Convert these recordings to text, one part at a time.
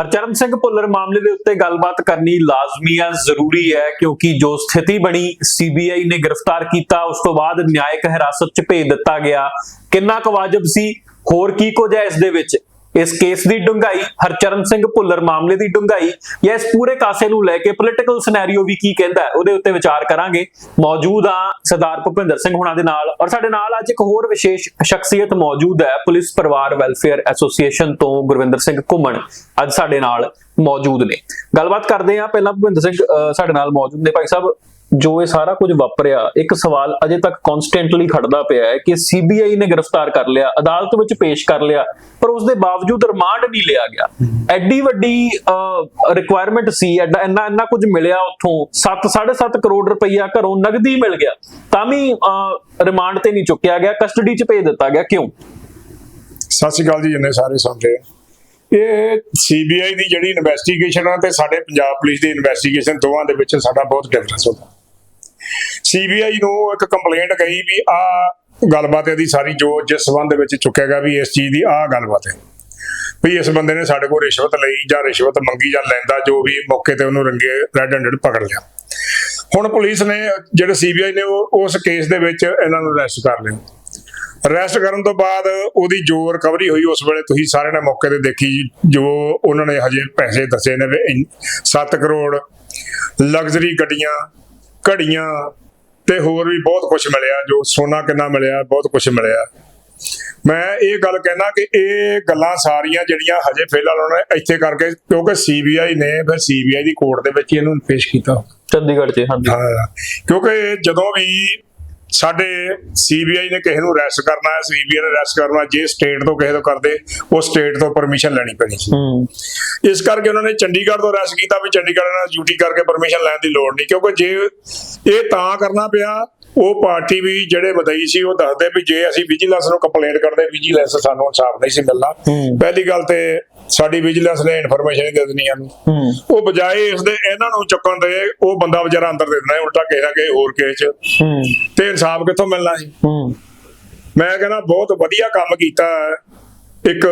ਹਰਚਰਨ ਸਿੰਘ ਭੁੱਲਰ ਮਾਮਲੇ ਦੇ ਉੱਤੇ ਗੱਲਬਾਤ ਕਰਨੀ ਲਾਜ਼ਮੀ ਹੈ, ਜ਼ਰੂਰੀ ਹੈ, ਕਿਉਂਕਿ ਜੋ ਸਥਿਤੀ ਬਣੀ ਸੀਬੀਆਈ ਨੇ ਗ੍ਰਿਫਤਾਰ ਕੀਤਾ, ਉਸ ਤੋਂ ਬਾਅਦ ਨਿਆਇਕ ਹਿਰਾਸਤ 'ਚ ਭੇਜ ਦਿੱਤਾ ਗਿਆ। ਕਿੰਨਾ ਕੁ ਵਾਜਬ ਸੀ? ਹੋਰ ਕੀ ਕੁਝ ਹੈ ਇਸ ਦੇ ਵਿੱਚ? ਇਸ ਕੇਸ ਦੀ ਡੂੰਘਾਈ ਹਰਚਰਨ ਸਿੰਘ ਭੁੱਲਰ ਮਾਮਲੇ ਦੀ ਡੂੰਘਾਈ ਜਾਂ ਇਸ ਪੂਰੇ ਕਾਸੇ ਨੂੰ ਲੈ ਕੇ ਪੋਲੀਟੀਕਲ ਸਿਨੈਰੀਓ ਵੀ ਕੀ ਕਹਿੰਦਾ ਉਹਦੇ ਉੱਤੇ ਵਿਚਾਰ ਕਰਾਂਗੇ। ਮੌਜੂਦ ਆ ਸਰਦਾਰ ਭੁਪਿੰਦਰ ਸਿੰਘ ਹੁਣਾਂ ਦੇ ਨਾਲ ਔਰ ਸਾਡੇ ਨਾਲ ਅੱਜ ਇੱਕ ਹੋਰ ਵਿਸ਼ੇਸ਼ ਸ਼ਖਸੀਅਤ ਮੌਜੂਦ ਹੈ ਪੁਲਿਸ ਪਰਿਵਾਰ ਵੈਲਫੇਅਰ ਐਸੋਸੀਏਸ਼ਨ ਤੋਂ ਗੁਰਵਿੰਦਰ ਸਿੰਘ ਘੁੰਮਣ ਅੱਜ ਸਾਡੇ ਨਾਲ ਮੌਜੂਦ ਨੇ। ਗੱਲਬਾਤ ਕਰਦੇ ਆ ਪਹਿਲਾਂ ਭੁਪਿੰਦਰ ਸਿੰਘ ਅਹ, ਸਾਡੇ ਨਾਲ ਮੌਜੂਦ ਨੇ ਭਾਈ ਸਾਹਿਬ। ਜੋ ਇਹ ਸਾਰਾ ਕੁਝ ਵਾਪਰਿਆ, ਇੱਕ ਸਵਾਲ ਅਜੇ ਤੱਕ ਕਨਸਟੈਂਟਲੀ ਖੜਦਾ ਪਿਆ ਹੈ ਕਿ ਸੀਬੀਆਈ ਨੇ ਗ੍ਰਿਫਤਾਰ ਕਰ ਲਿਆ, ਅਦਾਲਤ ਵਿੱਚ ਪੇਸ਼ ਕਰ ਲਿਆ, ਪਰ ਉਸ ਦੇ ਬਾਵਜੂਦ ਰਿਮਾਂਡ ਨਹੀਂ ਲਿਆ ਗਿਆ। ਐਡੀ ਵੱਡੀ ਰਿਕੁਆਇਰਮੈਂਟ ਸੀ, ਐਡਾ ਇੰਨਾ ਇੰਨਾ ਕੁਝ ਮਿਲਿਆ ਉੱਥੋਂ। 7 7.5 ਕਰੋੜ ਰੁਪਈਆ ਘਰੋਂ ਨਗਦੀ ਮਿਲ ਗਿਆ। ਤਾਂ ਵੀ ਰਿਮਾਂਡ ਤੇ ਨਹੀਂ ਚੁੱਕਿਆ ਗਿਆ, ਕਸਟਡੀ 'ਚ ਭੇਜ ਦਿੱਤਾ ਗਿਆ। ਕਿਉਂ? ਸਤਿ ਸ਼੍ਰੀ ਅਕਾਲ ਜੀ, ਜਿੰਨੇ ਸਾਰੇ ਸੁਣ ਰਹੇ ਆ। ਇਹ ਸੀਬੀਆਈ ਦੀ ਜਿਹੜੀ ਇਨਵੈਸਟੀਗੇਸ਼ਨ ਆ ਤੇ ਸਾਡੇ ਪੰਜਾਬ ਪੁਲਿਸ ਦੀ ਇਨਵੈਸਟੀਗੇਸ਼ਨ ਦੋਵਾਂ ਦੇ ਵਿੱਚ ਸਾਡਾ ਬਹੁਤ ਡਿਫਰੈਂਸ ਹੁੰਦਾ। ਸੀਬੀਆਈ ਨੂੰ ਇੱਕ ਕੰਪਲੇਂਟ ਗਈ ਵੀ ਆ ਗੱਲਬਾਤ ਇਹਦੀ ਸਾਰੀ ਜੋ ਜਿਸ ਸੰਬੰਧ ਵਿੱਚ ਚੁੱਕਿਆ ਵੀ ਇਸ ਚੀਜ਼ ਦੀ ਆ ਗੱਲਬਾਤ ਹੈ। ਵੀ ਇਸ ਬੰਦੇ ਨੇ ਸਾਡੇ ਕੋਲ ਰਿਸ਼ਵਤ ਲਈ ਜਾਂ ਰਿਸ਼ਵਤ ਮੰਗੀ ਜਾਂ ਲੈਂਦਾ, ਜੋ ਵੀ ਮੌਕੇ ਤੇ ਉਹਨੂੰ ਰੰਗੇ ਰੈੱਡ ਹੈਂਡਡ ਪਕੜ ਲਿਆ। ਹੁਣ ਪੁਲਿਸ ਨੇ ਜਿਹੜੇ ਸੀਬੀਆਈ ਨੇ ਉਹ ਉਸ ਕੇਸ ਦੇ ਵਿੱਚ ਇਹਨਾਂ ਨੂੰ ਅਰੈਸਟ ਕਰ ਲਿਆ। ਅਰੈਸਟ ਕਰਨ ਤੋਂ ਬਾਅਦ ਉਹਦੀ ਜੋ ਰਿਕਵਰੀ ਹੋਈ, ਉਸ ਵੇਲੇ ਤੁਸੀਂ ਸਾਰਿਆਂ ਨੇ ਮੌਕੇ ਤੇ ਦੇਖੀ ਜੋ ਉਹਨਾਂ ਨੇ ਹਜੇ ਪੈਸੇ ਦੱਸੇ ਨੇ ਵੀ 7 ਕਰੋੜ ਲਗਜ਼ਰੀ ਗੱਡੀਆਂ ਘੜੀਆਂ ਤੇ ਹੋਰ ਵੀ ਬਹੁਤ ਕੁਝ ਮਿਲਿਆ ਜੋ ਸੋਨਾ ਕਿੰਨਾ ਮਿਲਿਆ ਬਹੁਤ ਕੁਝ ਮਿਲਿਆ। ਮੈਂ ਇਹ ਗੱਲ ਕਹਿਣਾ ਕਿ ਇਹ ਗੱਲਾਂ ਸਾਰੀਆਂ ਜਿਹੜੀਆਂ ਹਜੇ ਫਿਲਹਾਲ ਉਹਨਾਂ ਨੇ ਇੱਥੇ ਕਰਕੇ ਕਿਉਂਕਿ ਸੀਬੀਆਈ ਨੇ ਫਿਰ ਸੀਬੀਆਈ ਦੀ ਕੋਰਟ ਦੇ ਵਿੱਚ ਇਹਨੂੰ ਪੇਸ਼ ਕੀਤਾ। ਚੰਡੀਗੜ੍ਹ 'ਚ ਹਾਂਜੀ। ਹਾਂ ਕਿਉਂਕਿ ਜਦੋਂ ਵੀ ਸਾਡੇ ਸੀਬੀਆਈ ਨੇ ਕਿਸੇ ਨੂੰ ਅਰੈਸਟ ਕਰਨਾ ਹੈ ਸੀਬੀਆਈ ਨੇ ਅਰੈਸਟ ਕਰਨਾ ਜੇ ਸਟੇਟ ਤੋਂ ਕਿਸੇ ਤੋਂ ਕਰਦੇ ਉਹ ਸਟੇਟ ਤੋਂ ਪਰਮਿਸ਼ਨ ਲੈਣੀ ਪੈਣੀ ਸੀ। ਇਸ ਕਰਕੇ ਉਹਨਾਂ ਨੇ ਚੰਡੀਗੜ੍ਹ ਤੋਂ ਅਰੈਸਟ ਕੀਤਾ ਵੀ ਚੰਡੀਗੜ੍ਹ ਨਾਲ ਡਿਊਟੀ ਕਰਕੇ ਪਰਮਿਸ਼ਨ ਲੈਣ ਦੀ ਲੋੜ ਨਹੀਂ ਕਿਉਂਕਿ ਜੇ ਇਹ ਤਾਂ ਕਰਨਾ ਪਿਆ ਉਹ ਪਾਰਟੀ ਵੀ ਜਿਹੜੇ ਮਦਈ ਸੀ ਉਹ ਦੱਸਦੇ ਵੀ ਜੇ ਅਸੀਂ ਵਿਜੀਲੈਂਸ ਨੂੰ ਕੰਪਲੇਂਟ ਕਰਦੇ ਵਿਜੀਲੈਂਸ ਸਾਨੂੰ ਇਨਸਾਫ ਨਹੀਂ ਸੀ ਮਿਲਣਾ। ਪਹਿਲੀ ਗੱਲ ਤੇ ਸਾਡੀ ਵਿਜੀਲੈਂਸ ਨੇ ਇਨਫੋਰਮੇਸ਼ਨ ਹੀ ਦੇ ਦੇਣੀ ਹੂੰ। ਉਹ ਬਜਾਏ ਇਸ ਦੇ ਇਹਨਾਂ ਨੂੰ ਚੁੱਕਣ ਦੇ ਉਹ ਬੰਦਾ ਵਿਚਾਰਾ ਅੰਦਰ ਦੇ ਦੇਣਾ ਉਲਟਾ ਕਿਸੇ ਨਾ ਕਿਸੇ ਹੋਰ ਕੇਸ ਚ। ਤੇ ਇਨਸਾਫ ਕਿੱਥੋਂ ਮਿਲਣਾ ਸੀ? ਮੈਂ ਕਹਿੰਦਾ ਬਹੁਤ ਵਧੀਆ ਕੰਮ ਕੀਤਾ। ਇੱਕ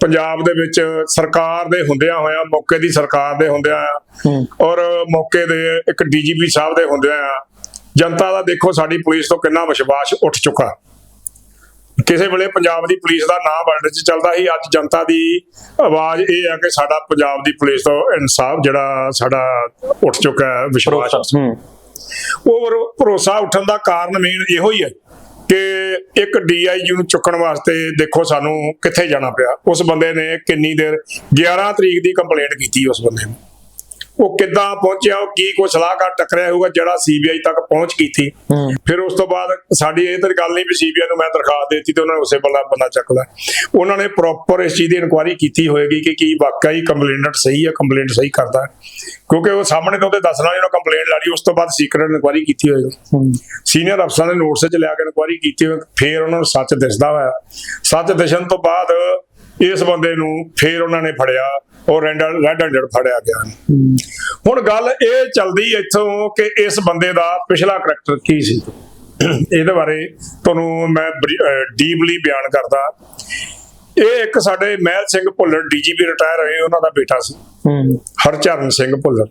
ਪੰਜਾਬ ਦੇ ਵਿੱਚ ਸਰਕਾਰ ਦੇ ਹੁੰਦਿਆਂ ਹੋਇਆਂ ਮੌਕੇ ਦੀ ਸਰਕਾਰ ਦੇ ਹੁੰਦਿਆਂ ਹੂੰ। ਔਰ ਮੌਕੇ ਦੇ ਇੱਕ ਡੀਜੀਪੀ ਸਾਹਿਬ ਦੇ ਹੁੰਦਿਆਂ ਜਨਤਾ ਦਾ ਦੇਖੋ ਸਾਡੀ ਪੁਲਿਸ ਤੋਂ ਕਿੰਨਾ ਵਿਸ਼ਵਾਸ ਉੱਠ ਚੁੱਕਾ। ਕਿਸੇ ਵੇਲੇ ਪੰਜਾਬ ਦੀ ਪੁਲਿਸ ਦਾ ਨਾਮ ਵਰਲਡ 'ਚ ਚੱਲਦਾ ਸੀ ਅੱਜ ਜਨਤਾ ਦੀ ਆਵਾਜ਼ ਇਹ ਹੈ ਕਿ ਸਾਡਾ ਪੰਜਾਬ ਦੀ ਪੁਲਿਸ ਤੋਂ ਇਨਸਾਫ ਜਿਹੜਾ ਸਾਡਾ ਉੱਠ ਚੁੱਕਾ ਹੈ ਵਿਸ਼ਵਾਸ ਉਹ ਭਰੋ- ਭਰੋਸਾ ਉੱਠਣ ਦਾ ਕਾਰਨ ਮੇਨ ਇਹੋ ਹੀ ਹੈ ਕਿ ਇੱਕ ਡੀਆਈਜੀ ਨੂੰ ਚੁੱਕਣ ਵਾਸਤੇ ਦੇਖੋ ਸਾਨੂੰ ਕਿੱਥੇ ਜਾਣਾ ਪਿਆ। ਉਸ ਬੰਦੇ ਨੇ ਕਿੰਨੀ ਦੇਰ 11 ਤਰੀਕ ਦੀ ਕੰਪਲੇਂਟ ਕੀਤੀ ਉਸ ਬੰਦੇ ਨੇ। ਉਹ ਕਿੱਦਾਂ ਪਹੁੰਚਿਆ ਉਹ ਕੀ ਕੋਈ ਸਲਾਹਕਾਰ ਟੱਕਰਿਆ ਹੋਊਗਾ ਜਿਹੜਾ ਸੀਬੀਆਈ ਤੱਕ ਪਹੁੰਚ ਕੀਤੀ। ਫਿਰ ਉਸ ਤੋਂ ਬਾਅਦ ਸਾਡੀ ਇਹ ਤਾਂ ਗੱਲ ਨਹੀਂ ਵੀ ਸੀਬੀਆਈ ਨੂੰ ਮੈਂ ਦਰਖਾਸਤ ਦਿੱਤੀ ਤੇ ਉਹਨਾਂ ਨੇ ਉਸੇ ਬੰਦਾ ਬੰਦਾ ਚੱਕ ਲਿਆ। ਉਹਨਾਂ ਨੇ ਪ੍ਰੋਪਰ ਇਸ ਚੀਜ਼ ਦੀ ਇਨਕੁਆਇਰੀ ਕੀਤੀ ਹੋਏਗੀ ਕਿ ਕੀ ਵਾਕਈ ਕੰਪਲੇਂਟ ਸਹੀ ਹੈ ਕੰਪਲੇਂਟ ਸਹੀ ਕਰਦਾ। ਕਿਉਂਕਿ ਉਹ ਸਾਹਮਣੇ ਤੋਂ ਉਹਦੇ ਦੱਸਣਾ ਜਿਹੜਾ ਕੰਪਲੇਂਟ ਲਾੜੀ ਉਸ ਤੋਂ ਬਾਅਦ ਸੀਕ੍ਰੇਟ ਇਨਕੁਆਇਰੀ ਕੀਤੀ ਹੋਏਗੀ। ਸੀਨੀਅਰ ਅਫਸਰਾਂ ਨੇ ਨੋਟਿਸ 'ਚ ਲਿਆ ਕੇ ਇਨਕੁਆਇਰੀ ਕੀਤੀ ਫਿਰ ਉਹਨਾਂ ਨੂੰ ਸੱਚ ਦਿਸਦਾ ਹੋਇਆ। ਸੱਚ ਦਿਸਣ ਤੋਂ ਬਾਅਦ ਇਸ ਬੰਦੇ ਨੂੰ ਫਿਰ ਉਹਨਾਂ ਨੇ ਫੜਿਆ ਔਰ ਰੈਂਡ ਰੈਡ ਹੈਂਡਡ ਫੜਿਆ ਗਿਆ। ਹੁਣ ਗੱਲ ਇਹ ਚੱਲਦੀ ਇੱਥੋਂ ਕਿ ਇਸ ਬੰਦੇ ਦਾ ਪਿਛਲਾ ਕਰੈਕਟਰ ਕੀ ਸੀ? ਇਹਦੇ ਬਾਰੇ ਤੁਹਾਨੂੰ ਮੈਂ ਡੀਪਲੀ ਬਿਆਨ ਕਰਦਾ। ਇਹ ਇੱਕ ਸਾਡੇ ਮਹਿਲ ਸਿੰਘ ਭੁੱਲਰ ਡੀਜੀਪੀ ਰਿਟਾਇਰ ਹੋਏ ਉਹਨਾਂ ਦਾ ਬੇਟਾ ਸੀ। ਹਰਚਰਨ ਸਿੰਘ ਭੁੱਲਰ।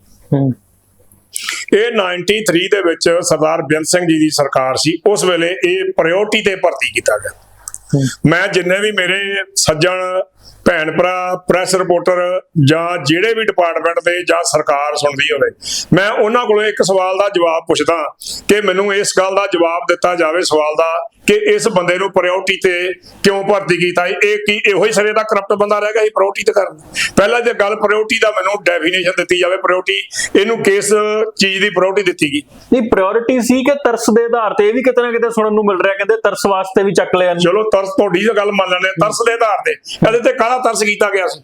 ਇਹ 93 ਦੇ ਵਿੱਚ ਸਰਦਾਰ ਬੇਅੰਤ ਸਿੰਘ ਜੀ ਦੀ ਸਰਕਾਰ ਸੀ। ਉਸ ਵੇਲੇ ਇਹ ਪ੍ਰਾਇੋਰਟੀ ਤੇ ਭਰਤੀ ਕੀਤਾ ਗਿਆ। ਮੈਂ ਜਿੰਨੇ ਵੀ ਮੇਰੇ ਸੱਜਣ, ਭੈਣ ਭਰਾ ਪ੍ਰੈਸ ਰਿਪੋਰਟਰ ਜਾਂ ਜਿਹੜੇ ਵੀ ਡਿਪਾਰਟਮੈਂਟ ਦੇ ਜਾਂ ਸਰਕਾਰ ਸੁਣਦੀ ਹੋਵੇ, ਮੈਂ ਉਹਨਾਂ ਕੋਲੋਂ ਇੱਕ ਸਵਾਲ ਦਾ ਜਵਾਬ ਪੁੱਛਦਾ ਕਿ ਮੈਨੂੰ ਇਸ ਗੱਲ ਦਾ ਜਵਾਬ ਦਿੱਤਾ ਜਾਵੇ, ਸਵਾਲ ਦਾ ਕਿ ਇਸ ਬੰਦੇ ਨੂੰ ਪ੍ਰਾਇੋਰਟੀ ਤੇ ਕਿਉਂ ਭਰਤੀ ਕੀਤਾ ਇਹ ਇਹ ਕੀ ਇਹੋ ਹੀ ਸਰੇ ਦਾ ਕਰਪਟ ਬੰਦਾ ਰਹਿ ਗਿਆ? ਸੀ ਪ੍ਰਾਇੋਰਟੀ ਤੇ ਕਰਨ ਪਹਿਲਾਂ ਜੇ ਗੱਲ ਪ੍ਰਾਇੋਰਟੀ ਦਾ ਮੈਨੂੰ ਡੈਫੀਨੇਸ਼ਨ ਦਿੱਤੀ ਜਾਵੇ ਪ੍ਰਾਇੋਰਟੀ ਇਹਨੂੰ ਕਿਸ ਚੀਜ਼ ਦੀ ਪ੍ਰਾਇੋਰਟੀ ਦਿੱਤੀ ਗਈ? ਨਹੀਂ ਪ੍ਰਾਇੋਰਟੀ ਸੀ ਕਿ ਤਰਸ ਦੇ ਆਧਾਰ ਤੇ ਇਹ ਵੀ ਕਿਤੇ ਨਾ ਕਿਤੇ ਸੁਣਨ ਨੂੰ ਮਿਲ ਰਿਹਾ ਕਹਿੰਦੇ ਤਰਸ ਵਾਸਤੇ ਵੀ ਚੱਕ ਲਿਆ ਚਲੋ ਤਰਸ ਤੁਹਾਡੀ ਗੱਲ ਮੰਨ ਲੈਂਦੇ ਤਰਸ ਦੇ ਆਧਾਰ ਤੇ। ਇਹਦੇ ਤੇ ਕਾਹਦਾ ਤਰਸ ਕੀਤਾ ਗਿਆ ਸੀ?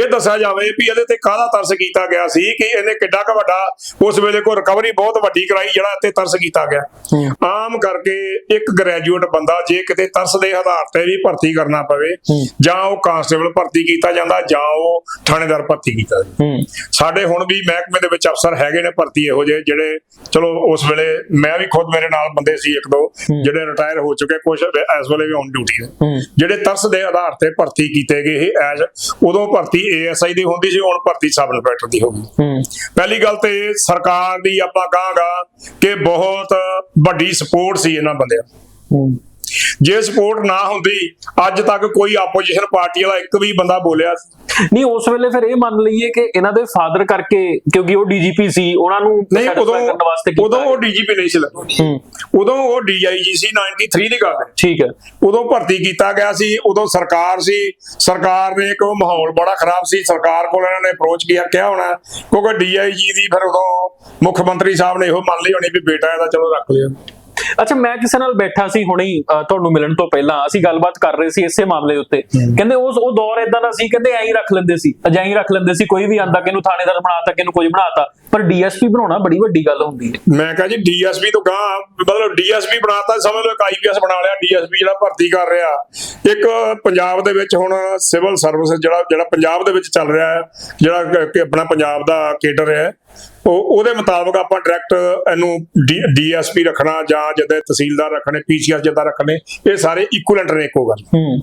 ਇਹ ਦੱਸਿਆ ਜਾਵੇ ਵੀ ਇਹਦੇ ਤੇ ਕਾਹਦਾ ਤਰਸ ਕੀਤਾ ਗਿਆ ਸੀ ਕਿ ਇਹਨੇ ਕਿੱਡਾ ਕੁ ਵੱਡਾ ਉਸ ਵੇਲੇ ਕੋ ਰਿਕਵਰੀ ਬਹੁਤ ਵੱਡੀ ਕਰਾਈ ਜਿਹੜਾ ਇੱਥੇ ਤਰਸ ਕੀਤਾ ਗਿਆ। ਆਮ ਕਰਕੇ ਇੱਕ ਗ੍ਰੈਜੂਏਟ ਬੰਦਾ ਜੇ ਕਿਤੇ ਤਰਸ ਦੇ ਆਧਾਰ ਤੇ ਵੀ ਭਰਤੀ ਕਰਨਾ ਪਵੇ ਜਾਂ ਉਹ ਕਾਂਸਟੇਬਲ ਭਰਤੀ ਕੀਤਾ ਜਾਂਦਾ ਜਾਂ ਉਹ ਥਾਣੇਦਾਰ ਭਰਤੀ ਕੀਤਾ ਸਾਡੇ ਹੁਣ ਵੀ ਮਹਿਕਮੇ ਦੇ ਵਿੱਚ ਅਫਸਰ ਹੈਗੇ ਨੇ ਭਰਤੀ ਇਹੋ ਜਿਹੇ ਜਿਹੜੇ ਚਲੋ ਉਸ ਵੇਲੇ ਮੈਂ ਵੀ ਖੁਦ ਮੇਰੇ ਨਾਲ ਬੰਦੇ ਸੀ ਇੱਕ ਦੋ ਜਿਹੜੇ ਰਿਟਾਇਰ ਹੋ ਚੁੱਕੇ ਕੁਝ ਇਸ ਵੇਲੇ ਵੀ ਔਨ ਡਿਊਟੀ ਨੇ। ਜਿਹੜੇ ਤਰਸ ਦੇ ਆਧਾਰ ਤੇ ਭਰਤੀ ਕੀਤੇ ਗਏ ਇਹ ਐਜ ਉਦੋਂ ਭਰਤੀ ਏਐਸਆਈ ਦੀ ਹੁੰਦੀ ਸੀ ਹੁਣ ਭਰਤੀ ਸਬ ਇੰਸਪੈਕਟਰ ਦੀ ਹੋ ਗਈ। ਪਹਿਲੀ ਗੱਲ ਤੇ ਸਰਕਾਰ ਦੀ ਆਪਾਂ ਕਹਾਂਗਾ ਕਿ ਬਹੁਤ ਵੱਡੀ ਸਪੋਰਟ ਸੀ ਇਹਨਾਂ ਬੰਦਿਆਂ ਜੇ ਸਪੋਰਟ ਨਾ ਹੁੰਦੀ ਅੱਜ ਤੱਕ ਕੋਈ ਆਪੋਜੀਸ਼ਨ ਪਾਰਟੀ ਵਾਲਾ ਇੱਕ ਵੀ ਬੰਦਾ ਬੋਲਿਆ ਨਹੀਂ ਉਸ ਵੇਲੇ ਫਿਰ ਇਹ ਮੰਨ ਲਈਏ ਕਿ ਇਹਨਾਂ ਦੇ ਫਾਦਰ ਕਰਕੇ ਕਿਉਂਕਿ ਉਹ ਡੀਜੀਪੀ ਸੀ ਉਹਨਾਂ ਨੂੰ ਨਹੀਂ ਉਦੋਂ ਉਦੋਂ ਉਹ ਡੀਜੀਪੀ ਨਹੀਂ ਸੀ ਉਦੋਂ ਉਹ ਡੀਆਈਜੀ ਸੀ 93 ਦੀ ਗੱਲ ਹੈ। ਠੀਕ ਹੈ। ਉਦੋਂ ਭਰਤੀ ਕੀਤਾ ਗਿਆ ਸੀ ਉਦੋਂ ਸਰਕਾਰ ਸੀ। ਸਰਕਾਰ ਨੇ ਇੱਕ ਉਹ ਮਾਹੌਲ ਬੜਾ ਖਰਾਬ ਸੀ। ਸਰਕਾਰ ਕੋਲ ਇਹਨਾਂ ਨੇ ਅਪਰੋਚ ਕੀਤਾ ਕਿਹਾ ਹੋਣਾ ਕਿਉਂਕਿ ਡੀਆਈਜੀ ਦੀ ਫਿਰ ਉਦੋਂ ਮੁੱਖ ਮੰਤਰੀ ਸਾਹਿਬ ਨੇ ਇਹੋ ਮੰਨ ਲਈ ਹੋਣੀ ਵੀ ਬੇਟਾ ਇਹਦਾ ਚਲੋ ਰੱਖ ਲਿਓ। ਅੱਛਾ ਮੈਂ ਕਿਸੇ ਨਾਲ ਬੈਠਾ ਸੀ ਹੁਣੇ ਹੀ, ਤੁਹਾਨੂੰ ਮਿਲਣ ਤੋਂ ਪਹਿਲਾਂ। ਅਸੀਂ ਗੱਲਬਾਤ ਕਰ ਰਹੇ ਸੀ ਇਸੇ ਮਾਮਲੇ ਉੱਤੇ। ਕਹਿੰਦੇ ਉਸ ਉਹ ਦੌਰ ਇਦਾਂ ਦਾ ਸੀ ਕਹਿੰਦੇ ਐਂ ਹੀ ਰੱਖ ਲੈਂਦੇ ਸੀ। ਅਜਾਈ ਹੀ ਰੱਖ ਲੈਂਦੇ ਸੀ ਕੋਈ ਵੀ ਆਂਦਾ ਕਿ ਇਹਨੂੰ ਥਾਣੇਦਾਰ ਬਣਾਤਾ ਕਿ ਇਹਨੂੰ ਕੁਝ ਬਣਾਤਾ। ਪਰ ਡੀਐਸਪੀ ਬਣਾਉਣਾ ਬੜੀ ਵੱਡੀ ਗੱਲ ਹੁੰਦੀ ਹੈ। ਮੈਂ ਕਹਾਂ ਜੀ ਡੀਐਸਪੀ ਤੋਂ ਗਾਂ ਮਤਲਬ ਡੀਐਸਪੀ ਬਣਾਤਾ ਸਮਝ ਲਓ ਇੱਕ ਆਈਪੀਐਸ ਬਣਾ ਲਿਆ ਡੀਐਸਪੀ ਜਿਹੜਾ ਭਰਤੀ ਕਰ ਰਿਹਾ। ਇੱਕ ਪੰਜਾਬ ਦੇ ਵਿੱਚ ਹੁਣ ਸਿਵਲ ਸਰਵਿਸ ਜਿਹੜਾ ਜਿਹੜਾ ਪੰਜਾਬ ਦੇ ਵਿੱਚ ਚੱਲ ਰਿਹਾ ਹੈ ਜਿਹੜਾ ਆਪਣਾ ਪੰਜਾਬ ਦਾ ਕੇਡਰ ਹੈ ਉਹ ਉਹਦੇ ਮੁਤਾਬਕ ਆਪਾਂ ਡਾਇਰੈਕਟ ਇਹਨੂੰ ਡੀਐਸਪੀ ਰੱਖਣਾ ਜਾਂ ਜਿੱਦਾਂ ਤਹਿਸੀਲਦਾਰ ਰੱਖਣੇ ਪੀਸੀਆਰ ਜਿੱਦਾਂ ਰੱਖਣੇ ਇਹ ਸਾਰੇ ਇਕੁਇਲੈਂਟ ਨੇ ਇੱਕੋ ਗੱਲ। ਹੂੰ।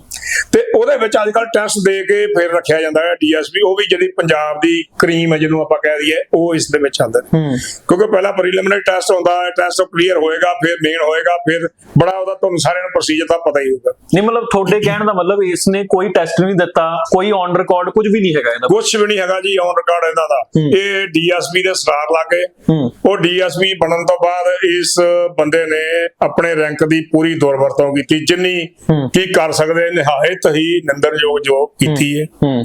ਤੇ ਉਹਦੇ ਵਿੱਚ ਅੱਜ ਕੱਲ ਟੈਸਟ ਦੇ ਕੇ ਫਿਰ ਰੱਖਿਆ ਜਾਂਦਾ ਹੈ ਡੀਐਸਪੀ ਉਹ ਵੀ ਜਿਹੜੀ ਪੰਜਾਬ ਦੀ ਕਰੀਮ ਹੈ ਜਿਹਨੂੰ ਆਪਾਂ ਕਹਿ ਦਈਏ ਉਹ ਇਸ ਦੇ ਵਿੱਚ ਆਉਂਦੇ ਕਿਉਂਕਿ ਪਹਿਲਾਂ ਪ੍ਰੀਲਿਮਿਨਰੀ ਟੈਸਟ ਹੁੰਦਾ ਹੈ ਟੈਸਟ ਕਲੀਅਰ ਹੋਏਗਾ ਫਿਰ ਮੇਨ ਹੋਏਗਾ ਫਿਰ ਬੜਾ ਉਹਦਾ ਤੁਹਾਨੂੰ ਸਾਰਿਆਂ ਨੂੰ ਪ੍ਰੋਸੀਜਰ ਤਾਂ ਪਤਾ ਹੀ ਹੋਊਗਾ। ਨਹੀਂ ਮਤਲਬ ਤੁਹਾਡੇ ਕਹਿਣ ਦਾ ਮਤਲਬ ਇਸ ਨੇ ਕੋਈ ਟੈਸਟ ਨਹੀਂ ਦਿੱਤਾ ਕੋਈ ਔਨ ਰਿਕਾਰਡ ਕੁਝ ਵੀ ਨਹੀਂ ਹੈਗਾ ਇਹਦਾ। ਕੁਝ ਵੀ ਨਹੀਂ ਹੈਗਾ ਜੀ ਔਨ ਰਿਕਾਰਡ ਇਹਨਾਂ ਦਾ। ਇਹ ਡੀਐਸਪੀ ਦੇ ਸਟਾਰ ਲੱਗੇ ਉਹ ਡੀਐਸਪੀ ਬਣਨ ਤੋਂ ਬਾਅਦ ਇਸ ਬੰਦੇ ਨੇ ਆਪਣੇ ਰੈਂਕ ਦੀ ਪੂਰੀ ਦੁਰਵਰਤੋਂ ਕੀਤੀ ਜਿੰਨੀ। ਕੀ ਕਰ ਸਕਦੇ ਨਿਹਾਇਤ ਹੀ ਨਿੰਦਰਯੋਗ ਜੋ ਕੀਤੀ ਹੈ ਹੂੰ।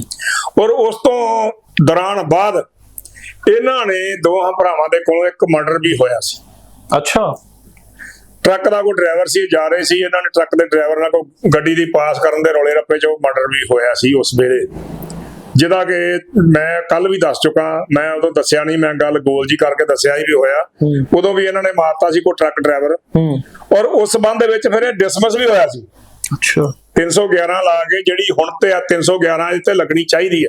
ਔਰ ਉਸ ਤੋਂ ਦੌਰਾਨ ਬਾਅਦ ਇਹਨਾਂ ਨੇ ਦੋਹਾਂ ਭਰਾਵਾਂ ਦੇ ਕੋਲੋਂ ਇੱਕ ਮਰਡਰ ਵੀ ਹੋਇਆ ਸੀ। ਅੱਛਾ। ਟਰੱਕ ਦਾ ਕੋਈ ਡਰਾਈਵਰ ਸੀ ਜਾ ਰਹੇ ਸੀ ਇਹਨਾਂ ਨੇ ਟਰੱਕ ਦੇ ਡਰਾਈਵਰ ਨਾਲ ਕੋਈ ਗੱਡੀ ਦੀ ਪਾਸ ਕਰਨ ਦੇ ਰੌਲੇ ਰੱਪੇ 'ਚ ਉਹ ਮਰਡਰ ਵੀ ਹੋਇਆ ਸੀ ਉਸ ਵੇਲੇ। ਜਿਹਦਾ ਕਿ ਮੈਂ ਕੱਲ ਵੀ ਦੱਸ ਚੁੱਕਾ ਮੈਂ ਉਦੋਂ ਦੱਸਿਆ ਨਹੀਂ ਮੈਂ ਗੱਲ ਗੋਲ ਜੀ ਕਰਕੇ ਦੱਸਿਆ ਹੀ ਵੀ ਹੋਇਆ। ਉਦੋਂ ਵੀ ਇਹਨਾਂ ਨੇ ਮਾਰਤਾ ਸੀ ਕੋਈ ਟਰੱਕ ਡਰਾਈਵਰ। ਔਰ ਉਸ ਸੰਬੰਧ ਦੇ ਵਿੱਚ ਫਿਰ ਇਹ ਡਿਸਮਿਸ ਵੀ ਹੋਇਆ ਸੀ। ਅੱਛਾ। 311 ਲਾ ਕੇ ਜਿਹੜੀ ਹੁਣ ਤੇ ਆ 311 ਇਹ ਤੇ ਲੱਗਣੀ ਚਾਹੀਦੀ ਹੈ।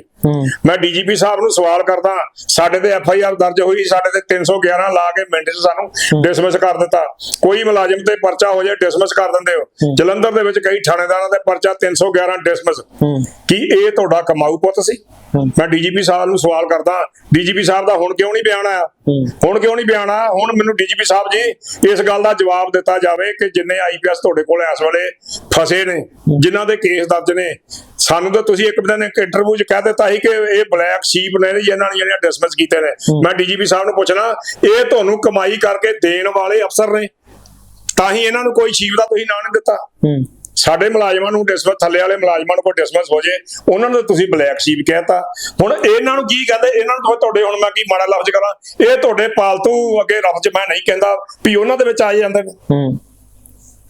ਮੈਂ ਡੀਜੀਪੀ ਸਾਹਿਬ ਨੂੰ ਸਵਾਲ ਕਰਦਾ ਸਾਡੇ ਤੇ ਐਫ ਆਈ ਆਰ ਦਰਜ ਹੋਈ ਸਾਡੇ ਤੇ 311 ਲਾ ਕੇ ਮਿੰਟ 'ਚ ਸਾਨੂੰ ਡਿਸਮਿਸ ਕਰ ਦਿੱਤਾ। ਕੋਈ ਮੁਲਾਜ਼ਮ ਤੇ ਪਰਚਾ ਹੋ ਜਾਏ ਡਿਸਮਿਸ ਕਰ ਦਿੰਦੇ ਹੋ। ਜਲੰਧਰ ਦੇ ਵਿੱਚ ਕਈ ਥਾਣੇਦਾਰਾਂ ਦੇ ਪਰਚਾ 311 ਡਿਸਮਿਸ ਕੀ ਇਹ ਤੁਹਾਡਾ ਕਮਾਊ ਪੁੱਤ ਸੀ। ਮੈਂ ਡੀਜੀਪੀ ਸਾਹਿਬ ਨੂੰ ਸਵਾਲ ਕਰਦਾ ਡੀਜੀਪੀ ਸਾਹਿਬ ਦਾ ਹੁਣ ਕਿਉਂ ਨਹੀਂ ਬਿਆਨ ਆਇਆ। ਹੁਣ ਕਿਉਂ ਨਹੀਂ ਬਿਆਨ ਆਇਆ? ਹੁਣ ਮੈਨੂੰ ਡੀਜੀਪੀ ਸਾਹਿਬ ਜੀ ਇਸ ਗੱਲ ਦਾ ਜਵਾਬ ਦਿੱਤਾ ਜਾਵੇ ਕਿ ਜਿੰਨੇ ਆਈਪੀਐਸ ਤੁਹਾਡੇ ਕੋਲ ਇਸ ਵੇਲੇ ਫਸੇ ਨੇ ਜਿਨ੍ਹਾਂ ਦੇ ਕੇਸ ਦਰਜ ਨੇ। ਸਾਨੂੰ ਤਾਂ ਤੁਸੀਂ ਇੱਕ ਦਿਨ ਇੱਕ ਇੰਟਰਵਿਊ 'ਚ ਕਹਿ ਦਿੱਤਾ ਸੀ ਕਿ ਇਹ ਬਲੈਕ ਸ਼ੀਪ ਨੇ ਜੀ ਇਹਨਾਂ ਨੇ ਜਿਹੜੀਆਂ ਡਿਸਮਿਸ ਕੀਤੇ ਨੇ। ਮੈਂ ਡੀਜੀਪੀ ਸਾਹਿਬ ਨੂੰ ਪੁੱਛਣਾ ਇਹ ਤੁਹਾਨੂੰ ਕਮਾਈ ਕਰਕੇ ਦੇਣ ਵਾਲੇ ਅਫਸਰ ਨੇ? ਤਾਂ ਹੀ ਇਹਨਾਂ ਨੂੰ ਕੋਈ ਸ਼ੀਪ ਦਾ ਤੁਸੀਂ ਨਾਂ ਨਹੀਂ ਦਿੱਤਾ। ਸਾਡੇ ਮੁਲਾਜ਼ਮਾਂ ਨੂੰ ਡਿਸਮਿਸ ਥੱਲੇ ਵਾਲੇ ਮੁਲਾਜ਼ਮਾਂ ਨੂੰ ਕੋਈ ਡਿਸਮਿਸ ਹੋ ਜੇ ਉਹਨਾਂ ਨੂੰ ਤੁਸੀਂ ਬਲੈਕ ਸ਼ੀਪ ਕਹਿਤਾ। ਹੁਣ ਇਹਨਾਂ ਨੂੰ ਕੀ ਕਹਿੰਦੇ? ਇਹਨਾਂ ਨੂੰ ਤੁਹਾਡੇ ਹੁਣ ਮੈਂ ਕੀ ਮਾੜਾ ਲਫ਼ਜ਼ ਕਰਾਂ? ਇਹ ਤੁਹਾਡੇ ਪਾਲਤੂ ਅੱਗੇ ਲਫ਼ਜ਼ ਮੈਂ ਨਹੀਂ ਕਹਿੰਦਾ ਵੀ ਉਹਨਾਂ ਦੇ ਵਿੱਚ ਆ ਜਾਂਦੇ ਨੇ। ਹੂੰ।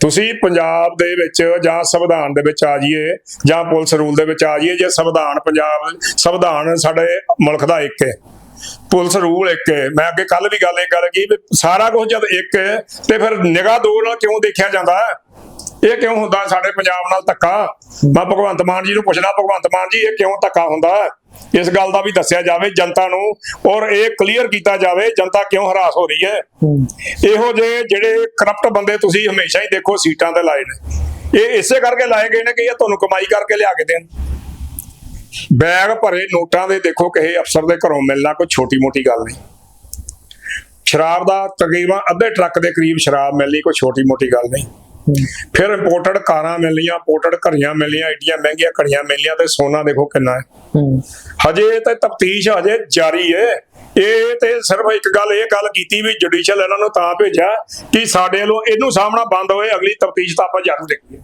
ਤੁਸੀਂ ਪੰਜਾਬ ਦੇ ਵਿੱਚ ਜਾਂ ਸੰਵਿਧਾਨ ਦੇ ਵਿੱਚ ਆ ਜਾਈਏ ਜਾਂ ਪੁਲਿਸ ਰੂਲ ਦੇ ਵਿੱਚ ਆ ਜਾਈਏ ਜੇ ਸੰਵਿਧਾਨ ਪੰਜਾਬ ਸੰਵਿਧਾਨ ਸਾਡੇ ਮੁਲਕ ਦਾ ਇੱਕ ਹੈ। ਪੁਲਿਸ ਰੂਲ ਇੱਕ ਹੈ। ਮੈਂ ਅੱਗੇ ਕੱਲ ਵੀ ਗੱਲ ਇਹ ਗੱਲ ਕੀ ਵੀ ਸਾਰਾ ਕੁਝ ਜਦ ਇੱਕ ਹੈ ਤੇ ਫਿਰ ਨਿਗਾਹ ਦੋ ਨਾਲ ਕਿਉਂ ਦੇਖਿਆ ਜਾਂਦਾ? ਹੈ? ਇਹ ਕਿਉਂ ਹੁੰਦਾ? ਸਾਡੇ ਪੰਜਾਬ ਨਾਲ ਧੱਕਾ। ਮੈਂ ਭਗਵੰਤ ਮਾਨ ਜੀ ਨੂੰ ਪੁੱਛਣਾ ਭਗਵੰਤ ਮਾਨ ਜੀ, ਇਹ ਕਿਉਂ ਧੱਕਾ ਹੁੰਦਾ? ਇਸ ਗੱਲ ਦਾ ਵੀ ਦੱਸਿਆ ਜਾਵੇ ਜਨਤਾ ਨੂੰ ਔਰ ਇਹ ਕਲੀਅਰ ਕੀਤਾ ਜਾਵੇ, ਜਨਤਾ ਕਿਉਂ ਹਰਾਸ ਹੋ ਰਹੀ ਹੈ? ਇਹੋ ਜਿਹੇ ਜਿਹੜੇ ਕਰਪਟ ਬੰਦੇ ਤੁਸੀਂ ਹਮੇਸ਼ਾ ਹੀ ਦੇਖੋ ਸੀਟਾਂ ਤੇ ਲਾਏ ਨੇ। ਇਹ ਇਸੇ ਕਰਕੇ ਲਾਏ ਗਏ ਨੇ ਕਿ ਇਹ ਤੁਹਾਨੂੰ ਕਮਾਈ ਕਰਕੇ ਲਿਆ ਕੇ ਦੇਣ। ਬੈਗ ਭਰੇ ਨੋਟਾਂ ਦੇ ਦੇਖੋ ਕਿਸੇ ਅਫਸਰ ਦੇ ਘਰੋਂ ਮਿਲਣਾ ਕੋਈ ਛੋਟੀ ਮੋਟੀ ਗੱਲ ਨਹੀਂ। ਸ਼ਰਾਬ ਦਾ ਤਕਰੀਬਨ ਅੱਧੇ ਟਰੱਕ ਦੇ ਕਰੀਬ ਸ਼ਰਾਬ ਮਿਲਣੀ ਕੋਈ ਛੋਟੀ ਮੋਟੀ ਗੱਲ ਨਹੀਂ। ਫਿਰ ਇੰਪੋਰਟਡ ਕਾਰਾਂ ਮਿਲੀਆਂ ਇੰਪੋਰਟਡ ਘੜੀਆਂ ਮਿਲੀਆਂ ਏਡੀਆਂ ਮਹਿੰਗੀਆਂ ਘੜੀਆਂ ਮਿਲੀਆਂ ਤੇ ਸੋਨਾ ਦੇਖੋ ਕਿੰਨਾ ਹੈ। ਹਜੇ ਤੇ ਤਫਤੀਸ਼ ਹਜੇ ਜਾਰੀ ਹੈ। ਇਹ ਤੇ ਸਿਰਫ ਇੱਕ ਗੱਲ ਇਹ ਗੱਲ ਕੀਤੀ ਵੀ ਜੁਡੀਸ਼ੀਅਲ ਇਹਨਾਂ ਨੂੰ ਤਾਂ ਭੇਜਿਆ ਕਿ ਸਾਡੇ ਵੱਲੋਂ ਇਹਨੂੰ ਸਾਹਮਣਾ ਬੰਦ ਹੋਏ ਅਗਲੀ ਤਫਤੀਸ਼ ਤਾਂ ਆਪਾਂ ਜ਼ਰੂਰ ਦੇਖੀਏ।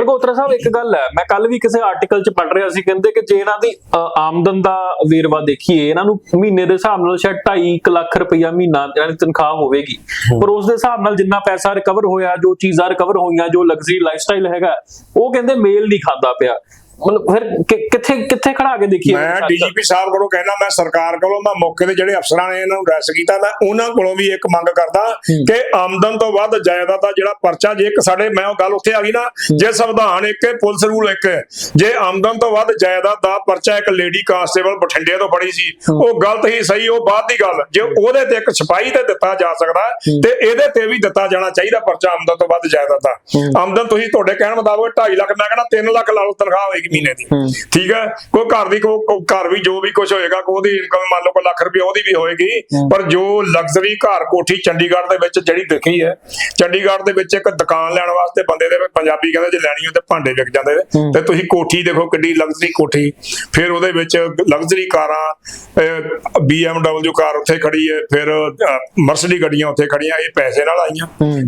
ਰਗੋਤਰਾ ਸਾਹਿਬ ਇੱਕ ਗੱਲ ਹੈ ਮੈਂ ਕੱਲ ਵੀ ਕਿਸੇ ਆਰਟੀਕਲ 'ਚ ਪੜ੍ਹ ਰਿਹਾ ਸੀ ਕਹਿੰਦੇ ਕਿ ਜੇ ਇਹਨਾਂ ਦੀ ਆਮਦਨ ਦਾ ਵੇਰਵਾ ਦੇਖੀਏ ਇਹਨਾਂ ਨੂੰ ਮਹੀਨੇ ਦੇ ਹਿਸਾਬ ਨਾਲ ਸ਼ਾਇਦ 2.5 ਲੱਖ ਰੁਪਇਆ ਮਹੀਨਾ ਇਹਨਾਂ ਦੀ ਤਨਖਾਹ ਹੋਵੇਗੀ। ਪਰ ਉਸ ਦੇ ਹਿਸਾਬ ਨਾਲ ਜਿੰਨਾ ਪੈਸਾ ਰਿਕਵਰ ਹੋਇਆ ਜੋ ਚੀਜ਼ਾਂ ਰਿਕਵਰ ਹੋਈਆਂ ਜੋ ਲਗਜ਼ਰੀ ਲਾਈਫਸਟਾਈਲ ਹੈਗਾ ਉਹ ਕਹਿੰਦੇ ਮੇਲ ਨਹੀਂ ਖਾਂਦਾ ਪਿਆ। ਮਤਲਬ ਫਿਰ ਕਿੱਥੇ ਕਿੱਥੇ ਖੜਾ ਕੇ ਦੇਖੀਏ ਮੈਂ ਡੀਜੀਪੀ ਸਾਹਿਬ ਕੋਲੋਂ ਕਹਿਣਾ ਮੈਂ ਸਰਕਾਰ ਕੋਲੋਂ ਮੈਂ ਮੌਕੇ ਤੇ ਜਿਹੜੇ ਅਫਸਰਾਂ ਨੇ ਇਹਨਾਂ ਨੂੰ ਰੈਸ ਕੀਤਾ ਮੈਂ ਉਹਨਾਂ ਕੋਲੋਂ ਵੀ ਇੱਕ ਮੰਗ ਕਰਦਾ ਕਿ ਆਮਦਨ ਤੋਂ ਵੱਧ ਜਾਇਦਾਦ ਦਾ ਜਿਹੜਾ ਪਰਚਾ ਜੇ ਇੱਕ ਸਾਡੇ ਮੈਂ ਉਹ ਗੱਲ ਉੱਥੇ ਆ ਗਈ ਨਾ ਜੇ ਸੰਵਿਧਾਨ ਇੱਕ ਹੈ ਪੁਲਿਸ ਰੂਲ ਇੱਕ ਹੈ ਜੇ ਆਮਦਨ ਤੋਂ ਵੱਧ ਜਾਇਦਾਦ ਦਾ ਪਰਚਾ ਇੱਕ ਲੇਡੀ ਕਾਂਸਟੇਬਲ ਬਠਿੰਡੇ ਤੋਂ ਫੜੀ ਸੀ ਉਹ ਗਲਤ ਹੀ ਸਹੀ ਉਹ ਬਾਅਦ ਦੀ ਗੱਲ। ਜੇ ਉਹਦੇ ਤੇ ਇੱਕ ਸਿਪਾਹੀ ਤੇ ਦਿੱਤਾ ਜਾ ਸਕਦਾ ਤੇ ਇਹਦੇ ਤੇ ਵੀ ਦਿੱਤਾ ਜਾਣਾ ਚਾਹੀਦਾ ਪਰਚਾ ਆਮਦਨ ਤੋਂ ਵੱਧ ਜਾਇਦਾਦ ਦਾ। ਆਮਦਨ ਤੁਸੀਂ ਤੁਹਾਡੇ ਕਹਿਣ ਮੁਤਾਬਕ 2.5 ਲੱਖ ਮੈਂ ਕਹਿੰਦਾ 3 ਲੱਖ ਲਾ ਲਓ ਤਨਖਾਹ ਹੋਏਗੀ। ਮਹੀਨੇ ਦੀ। ਠੀਕ ਹੈ? ਕੋਈ ਘਰ ਦੀ ਕੋ ਕੋ- ਘਰ ਵੀ ਜੋ ਵੀ ਕੁਝ ਹੋਏਗਾ ਕੋ ਉਹਦੀ ਇਨਕਮ ਮੰਨ ਲਓ ਕੋਈ ਲੱਖ ਰੁਪਏ ਉਹਦੀ ਵੀ ਹੋਏਗੀ ਪਰ ਜੋ ਲਗਜ਼ਰੀ ਘਰ ਕੋਠੀ ਚੰਡੀਗੜ੍ਹ ਦੇ ਵਿੱਚ ਜਿਹੜੀ ਦਿਖੀ ਹੈ ਚੰਡੀਗੜ੍ਹ ਦੇ ਵਿੱਚ ਇੱਕ ਦੁਕਾਨ ਲੈਣ ਵਾਸਤੇ ਬੰਦੇ ਦੇ ਪੰਜਾਬੀ ਕਹਿੰਦੇ ਜੇ ਲੈਣੀ ਤੇ ਭਾਂਡੇ ਵਿਕ ਜਾਂਦੇ ਤੇ ਤੁਸੀਂ ਕੋਠੀ ਦੇਖੋ ਕਿੱਡੀ ਲਗਜ਼ਰੀ ਕੋਠੀ। ਫਿਰ ਉਹਦੇ ਵਿੱਚ ਲਗਜ਼ਰੀ ਕਾਰਾਂ BMW ਕਾਰ ਉੱਥੇ ਖੜੀ ਹੈ ਫਿਰ ਮਰਸਡੀ ਗੱਡੀਆਂ ਉੱਥੇ ਖੜੀਆਂ ਇਹ ਪੈਸੇ ਨਾਲ ਆਈਆਂ।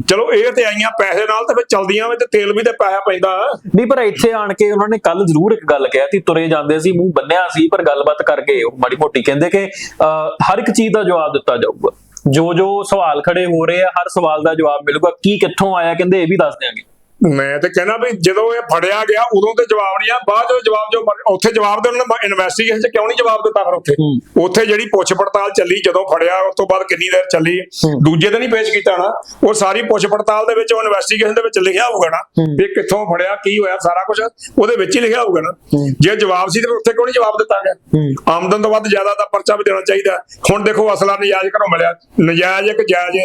ਚਲੋ ਇਹ ਤੇ ਆਈਆਂ ਪੈਸੇ ਨਾਲ ਤੇ ਫਿਰ ਚਲਦੀਆਂ ਵੇ ਤੇ ਤੇਲ ਵੀ ਤੇ ਪੈਸਾ ਪੈਂਦਾ। ਨਹੀਂ ਪਰ ਇੱਥੇ ਆਣ ਕੇ ਉਹਨਾਂ ਨੇ ਕੱਲ ਜ਼ਰੂਰ ਇੱਕ ਗੱਲ ਕਿਹਾ ਸੀ ਤੁਰੇ ਜਾਂਦੇ ਸੀ ਮੂੰਹ ਬੰਨਿਆ ਸੀ ਪਰ ਗੱਲਬਾਤ ਕਰਕੇ ਉਹ ਮਾੜੀ ਮੋਟੀ ਕਹਿੰਦੇ ਕਿ ਅਹ, ਹਰ ਇੱਕ ਚੀਜ਼ ਦਾ ਜਵਾਬ ਦਿੱਤਾ ਜਾਊਗਾ। ਜੋ ਜੋ ਸਵਾਲ ਖੜੇ ਹੋ ਰਹੇ ਆ ਹਰ ਸਵਾਲ ਦਾ ਜਵਾਬ ਮਿਲੂਗਾ ਕੀ ਕਿੱਥੋਂ ਆਇਆ ਕਹਿੰਦੇ ਇਹ ਵੀ ਦੱਸ ਦਿਆਂਗੇ। ਮੈਂ ਤੇ ਕਹਿੰਦਾ ਵੀ ਜਦੋਂ ਇਹ ਫੜਿਆ ਗਿਆ ਉਦੋਂ ਤੇ ਜਵਾਬ ਨਹੀਂ ਆ। ਬਾਅਦ ਜੋ ਜਵਾਬ ਜੋ ਉੱਥੇ ਜਵਾਬ ਦੇ ਉਹਨਾਂ ਇਨਵੈਸਟੀਗੇਸ਼ਨ ਚ ਕਿਉਂ ਨਹੀਂ ਜਵਾਬ ਦਿੱਤਾ ਫਿਰ ਉੱਥੇ? ਉੱਥੇ ਜਿਹੜੀ ਪੁੱਛ ਪੜਤਾਲ ਚੱਲੀ ਜਦੋਂ ਫੜਿਆ ਉਸ ਤੋਂ ਬਾਅਦ ਕਿੰਨੀ ਦੇਰ ਚੱਲੀ? ਦੂਜੇ ਦਿਨ ਹੀ ਪੇਸ਼ ਕੀਤਾ ਨਾ। ਉਹ ਸਾਰੀ ਪੁੱਛ ਪੜਤਾਲ ਦੇ ਵਿੱਚ ਉਹ ਇਨਵੈਸਟੀਗੇਸ਼ਨ ਦੇ ਵਿੱਚ ਲਿਖਿਆ ਹੋਊਗਾ ਨਾ ਵੀ ਕਿੱਥੋਂ ਫੜਿਆ ਕੀ ਹੋਇਆ ਸਾਰਾ ਕੁਝ ਉਹਦੇ ਵਿੱਚ ਹੀ ਲਿਖਿਆ ਹੋਊਗਾ ਨਾ। ਜੇ ਜਵਾਬ ਸੀ ਤੇ ਉੱਥੇ ਕਿਉਂ ਨਹੀਂ ਜਵਾਬ ਦਿੱਤਾ ਗਿਆ? ਆਮਦਨ ਤੋਂ ਵੱਧ ਜ਼ਿਆਦਾ ਦਾ ਪਰਚਾ ਵੀ ਦੇਣਾ ਚਾਹੀਦਾ। ਹੁਣ ਦੇਖੋ ਅਸਲਾ ਨਜਾਇਜ਼ ਘਰੋਂ ਮਿਲਿਆ। ਨਜਾਇਜ਼ ਇੱਕ ਜਾਇਜ਼